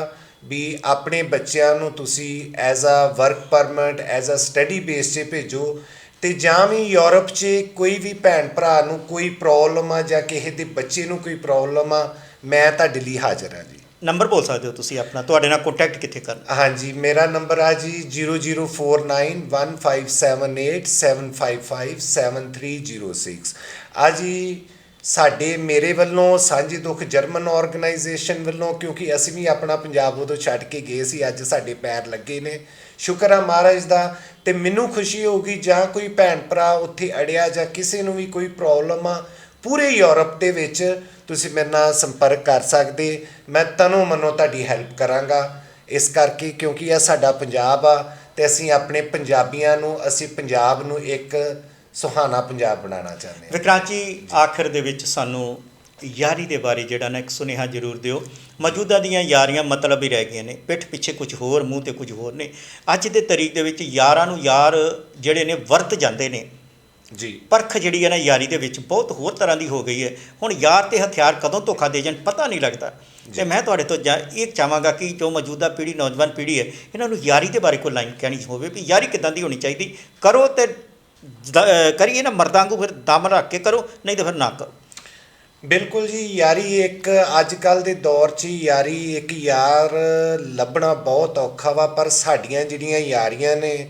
Speaker 2: ਵੀ ਆਪਣੇ ਬੱਚਿਆਂ ਨੂੰ ਤੁਸੀਂ as a work permit as a study base 'ਤੇ ਭੇਜੋ ਤੇ ਜਾਂ ਵੀ ਯੂਰਪ 'ਚ ਕੋਈ ਵੀ ਭੈਣ ਭਰਾ ਨੂੰ ਕੋਈ ਪ੍ਰੋਬਲਮ ਆ ਜਾਂ ਕਿਸੇ ਦੇ ਬੱਚੇ ਨੂੰ ਕੋਈ ਪ੍ਰੋਬਲਮ ਆ, ਮੈਂ ਤੁਹਾਡੇ ਲਈ ਹਾਜ਼ਰ ਹਾਂ ਜੀ।
Speaker 1: ਨੰਬਰ ਬੋਲ ਸਕਦੇ ਹੋ ਤੁਸੀਂ ਆਪਣਾ? ਤੁਹਾਡੇ ਨਾਲ ਕੰਟੈਕਟ ਕਿੱਥੇ ਕਰਨਾ?
Speaker 2: ਹਾਂਜੀ, ਮੇਰਾ ਨੰਬਰ ਆ ਜੀ 00491557857306 ਆ ਜੀ, ਸਾਡੇ ਮੇਰੇ ਵੱਲੋਂ ਸਾਂਝੀ ਦੁੱਖ ਜਰਮਨ ਆਰਗੇਨਾਈਜੇਸ਼ਨ ਵੱਲੋਂ, ਕਿਉਂਕਿ ਅਸੀਂ ਵੀ ਆਪਣਾ ਪੰਜਾਬ ਉਦੋਂ ਛੱਡ ਕੇ ਗਏ ਸੀ, ਅੱਜ ਸਾਡੇ ਪੈਰ ਲੱਗੇ ਨੇ। ਸ਼ੁਕਰ ਆ ਮਹਾਰਾਜ ਦਾ। ਤੇ ਮੈਨੂੰ ਖੁਸ਼ੀ ਹੋਊਗੀ, ਜਾਂ ਕੋਈ ਭੈਣ ਭਰਾ ਉੱਥੇ ਅੜਿਆ ਜਾਂ ਕਿਸੇ ਨੂੰ ਵੀ ਕੋਈ ਪ੍ਰੋਬਲਮ ਆ ਪੂਰੇ ਯੂਰਪ ਦੇ ਵਿੱਚ ਤੁਸੀਂ ਮੇਰੇ ਨਾਲ ਸੰਪਰਕ ਕਰ ਸਕਦੇ। ਮੈਂ ਤਨੋਂ ਮਨੋਂ ਤੁਹਾਡੀ ਹੈਲਪ ਕਰਾਂਗਾ। ਇਸ ਕਰਕੇ ਕਿਉਂਕਿ ਇਹ ਸਾਡਾ ਪੰਜਾਬ ਆ ਤੇ ਅਸੀਂ ਆਪਣੇ ਪੰਜਾਬੀਆਂ ਨੂੰ, ਅਸੀਂ ਪੰਜਾਬ ਨੂੰ ਇੱਕ ਸੁਹਾਣਾ ਪੰਜਾਬ ਬਣਾਉਣਾ ਚਾਹੁੰਦੇ ਹਾਂ।
Speaker 1: ਵਿਕਰਾਂਤ ਜੀ ਆਖਰ ਦੇ ਵਿੱਚ ਸਾਨੂੰ ਯਾਰੀ ਦੇ ਬਾਰੇ ਜਿਹੜਾ ਨਾ ਇੱਕ ਸੁਨੇਹਾ ਜ਼ਰੂਰ ਦਿਓ। ਮੌਜੂਦਾ ਦੀਆਂ ਯਾਰੀਆਂ ਮਤਲਬ ਹੀ ਰਹਿ ਗਈਆਂ ਨੇ। ਪਿੱਠ ਪਿੱਛੇ ਕੁਝ ਹੋਰ, ਮੂੰਹ ਤੇ ਕੁਝ ਹੋਰ ਨੇ। ਅੱਜ ਦੇ ਤਰੀਕ ਦੇ ਵਿੱਚ ਯਾਰਾਂ ਨੂੰ ਯਾਰ ਜਿਹੜੇ ਨੇ ਵਰਤ ਜਾਂਦੇ ਨੇ।
Speaker 2: ਜੀ।
Speaker 1: ਪਰਖ ਜਿਹੜੀ ਹੈ ਨਾ ਯਾਰੀ ਦੇ ਵਿੱਚ ਬਹੁਤ ਹੋਰ ਤਰ੍ਹਾਂ ਦੀ ਹੋ ਗਈ ਹੈ। ਹੁਣ ਯਾਰ ਤੇ ਹਥਿਆਰ ਕਦੋਂ ਧੋਖਾ ਦੇ ਜਾਣ ਪਤਾ ਨਹੀਂ ਲੱਗਦਾ। ਤੇ ਮੈਂ ਤੁਹਾਡੇ ਤੋਂ ਜਾਂ ਇਹ ਚਾਹਾਂਗਾ ਕਿ ਜੋ ਮੌਜੂਦਾ ਪੀੜ੍ਹੀ ਨੌਜਵਾਨ ਪੀੜ੍ਹੀ ਹੈ ਇਹਨਾਂ ਨੂੰ ਯਾਰੀ ਦੇ ਬਾਰੇ ਕੋਈ ਲਾਈਨ ਕਹਿਣੀ ਹੋਵੇ ਵੀ ਯਾਰੀ ਕਿਦਾਂ ਦੀ ਹੋਣੀ ਚਾਹੀਦੀ। ਕਰੋ ਤੇ ਕਰੀਏ ਨਾ ਮਰਦਾਂ ਵਾਂਗੂ ਫਿਰ ਦਮ ਰੱਖ ਕੇ ਕਰੋ ਨਹੀਂ ਤਾਂ ਫਿਰ ਨਾ ਕਰੋ।
Speaker 2: ਬਿਲਕੁਲ ਜੀ ਯਾਰੀ ਇੱਕ ਅੱਜ ਕੱਲ ਦੇ ਦੌਰ 'ਚ ਯਾਰੀ ਇੱਕ ਯਾਰ ਲੱਭਣਾ ਬਹੁਤ ਔਖਾ ਵਾ ਪਰ ਸਾਡੀਆਂ ਜਿਹੜੀਆਂ ਯਾਰੀਆਂ ਨੇ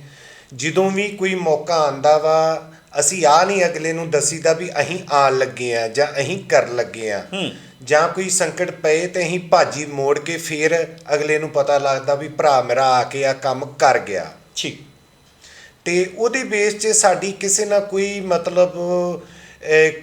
Speaker 2: ਜਦੋਂ ਵੀ ਕੋਈ ਮੌਕਾ ਆਂਦਾ ਵਾ ਅਸੀਂ ਆ ਨਹੀਂ ਅਗਲੇ ਨੂੰ ਦਸੀਦਾ ਵੀ ਅਸੀਂ ਆਣ ਲੱਗੇ ਆ ਜਾਂ ਅਸੀਂ ਕਰਨ ਲੱਗੇ ਆ ਜਾਂ ਕੋਈ ਸੰਕਟ ਪਏ ਤੇ ਅਸੀਂ ਭਾਜੀ ਮੋੜ ਕੇ ਫੇਰ ਅਗਲੇ ਨੂੰ ਪਤਾ ਲੱਗਦਾ ਵੀ ਭਰਾ ਮੇਰਾ ਆ ਕੇ ਆ ਕੰਮ ਕਰ ਗਿਆ।
Speaker 1: ਠੀਕ।
Speaker 2: ਤੇ ਉਹਦੇ ਬੇਸ 'ਚ ਸਾਡੀ ਕਿਸੇ ਨਾਲ ਕੋਈ ਮਤਲਬ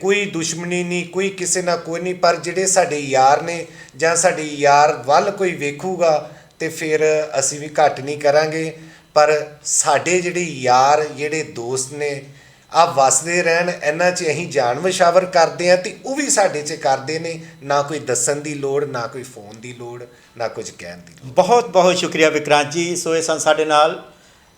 Speaker 2: ਕੋਈ ਦੁਸ਼ਮਣੀ ਨਹੀਂ ਕੋਈ ਕਿਸੇ ਨਾਲ ਕੋਈ ਨਹੀਂ ਪਰ ਜਿਹੜੇ ਸਾਡੇ ਯਾਰ ਨੇ ਜਾਂ ਸਾਡੇ ਯਾਰ ਵੱਲ ਕੋਈ ਵੇਖੂਗਾ ਤੇ ਫਿਰ ਅਸੀਂ ਵੀ ਘੱਟ ਨਹੀਂ ਕਰਾਂਗੇ। ਪਰ ਸਾਡੇ ਜਿਹੜੇ ਯਾਰ ਜਿਹੜੇ ਦੋਸਤ ਨੇ ਆ ਵਸਦੇ ਰਹਿਣ, ਇਹਨਾਂ 'ਚ ਅਸੀਂ ਜਾਨ ਵਿਸ਼ਾਵਰ ਕਰਦੇ ਆ ਤੇ ਉਹ ਵੀ ਸਾਡੇ 'ਚ ਕਰਦੇ ਨੇ। ਨਾ ਕੋਈ ਦੱਸਣ ਦੀ ਲੋੜ, ਨਾ ਕੋਈ ਫੋਨ ਦੀ ਲੋੜ, ਨਾ ਕੁਝ ਕਹਿਣ ਦੀ ਲੋੜ।
Speaker 1: ਬਹੁਤ ਬਹੁਤ ਸ਼ੁਕਰੀਆ ਵਿਕਰਾਂਤ ਜੀ। ਸੋ ਇਹ ਸਨ ਸਾਡੇ ਨਾਲ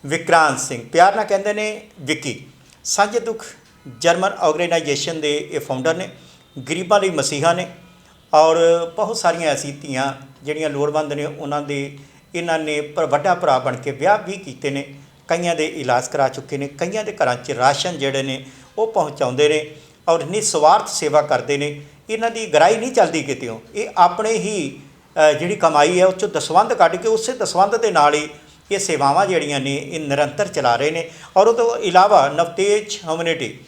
Speaker 1: ਵਿਕਰਾਂਤ ਸਿੰਘ। ਪਿਆਰ ਨਾਲ ਕਹਿੰਦੇ ਨੇ ਵਿੱਕੀ, ਸਾਂਝੇ ਦੁੱਖ ਜਰਮਨ ਆਰਗੇਨਾਈਜੇਸ਼ਨ ਦੇ ਇਹ ਫਾਊਂਡਰ ਨੇ, ਗਰੀਬਾਂ ਲਈ ਮਸੀਹਾ ਨੇ ਔਰ ਬਹੁਤ ਸਾਰੀਆਂ ਐਸੀ ਧੀਆਂ ਜਿਹੜੀਆਂ ਲੋੜਵੰਦ ਨੇ, ਉਹਨਾਂ ਦੇ, ਇਹਨਾਂ ਨੇ ਪਰ ਵੱਡਾ ਭਰਾ ਬਣ ਕੇ ਵਿਆਹ ਵੀ ਕੀਤੇ ਨੇ। ਕਈਆਂ ਦੇ ਇਲਾਜ ਕਰਾ ਚੁੱਕੇ ਨੇ, ਕਈਆਂ ਦੇ ਘਰਾਂ 'ਚ ਰਾਸ਼ਨ ਜਿਹੜੇ ਨੇ ਉਹ ਪਹੁੰਚਾਉਂਦੇ ਨੇ ਔਰ ਨਿਸਵਾਰਥ ਸੇਵਾ ਕਰਦੇ ਨੇ। ਇਹਨਾਂ ਦੀ ਗਰਾਈ ਨਹੀਂ ਚੱਲਦੀ ਕਿਤੇੋਂ ਇਹ ਆਪਣੇ ਹੀ ਜਿਹੜੀ ਕਮਾਈ ਹੈ, ਉਹ 'ਚੋਂ ਦਸਵੰਧ ਕੱਢ ਕੇ ਉਸੇ ਦਸਵੰਧ ਦੇ ਨਾਲ ਹੀ ਇਹ ਸੇਵਾਵਾਂ ਜਿਹੜੀਆਂ ਨੇ, ਇਹ ਨਿਰੰਤਰ ਚਲਾ ਰਹੇ ਨੇ। ਔਰ ਉਹ ਤੋਂ ਇਲਾਵਾ ਨਵਤੇਜ ਹਮਿਊਨਿਟੀ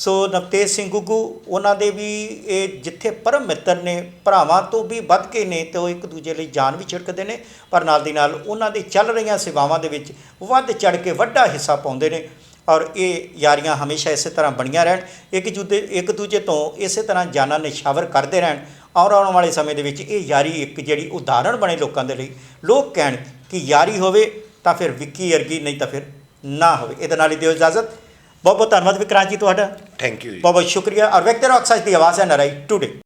Speaker 1: ਸੋ ਨਵਤੇਜ ਸਿੰਘ ਗੁੱਗੂ, ਉਹਨਾਂ ਦੇ ਵੀ ਇਹ ਜਿੱਥੇ ਪਰਮ ਮਿੱਤਰ ਨੇ, ਭਰਾਵਾਂ ਤੋਂ ਵੀ ਵੱਧ ਕੇ ਨੇ, ਤੇ ਉਹ ਇੱਕ ਦੂਜੇ ਲਈ ਜਾਨ ਵੀ ਛਿੜਕਦੇ ਨੇ, ਪਰ ਨਾਲ ਦੀ ਨਾਲ ਉਹਨਾਂ ਦੇ ਚੱਲ ਰਹੀਆਂ ਸੇਵਾਵਾਂ ਦੇ ਵਿੱਚ ਵੱਧ ਚੜ ਕੇ ਵੱਡਾ ਹਿੱਸਾ ਪਾਉਂਦੇ ਨੇ, ਔਰ ਇਹ ਯਾਰੀਆਂ ਹਮੇਸ਼ਾ ਇਸੇ ਤਰ੍ਹਾਂ ਬਣੀਆਂ ਰਹਿਣ, ਇੱਕ ਦੂਜੇ ਇੱਕ ਦੂਜੇ ਤੋਂ ਇਸੇ ਤਰ੍ਹਾਂ ਜਾਨਾਂ ਨਿਸ਼ਾਵਰ ਕਰਦੇ ਰਹਿਣ, ਔਰ ਆਉਣ ਵਾਲੇ ਸਮੇਂ ਦੇ ਵਿੱਚ ਇਹ ਯਾਰੀ ਇੱਕ ਜਿਹੜੀ ਉਦਾਹਰਣ ਬਣੇ ਲੋਕਾਂ ਦੇ ਲਈ, ਲੋਕ ਕਹਿਣ ਕਿ ਯਾਰੀ ਹੋਵੇ ਤਾਂ ਫਿਰ ਵਿੱਕੀ ਵਰਗੀ, ਨਹੀਂ ਤਾਂ ਫਿਰ ਨਾ ਹੋਵੇ। ਇਹਦੇ ਨਾਲ ਹੀ ਦਿਓ ਇਜਾਜ਼ਤ। ਬਹੁਤ ਬਹੁਤ ਧੰਨਵਾਦ ਵਿਕਰਾਂਤ ਜੀ ਤੁਹਾਡਾ।
Speaker 2: ਥੈਂਕ ਯੂ ਜੀ।
Speaker 1: ਬਹੁਤ ਬਹੁਤ ਸ਼ੁਕਰੀਆ। ਔਰ ਵੈਕਟਰ ਆਕਸਾਈਡ ਦੀ ਆਵਾਜ਼ ਹੈ ਨਰਾਈ। ਟੂਡੇ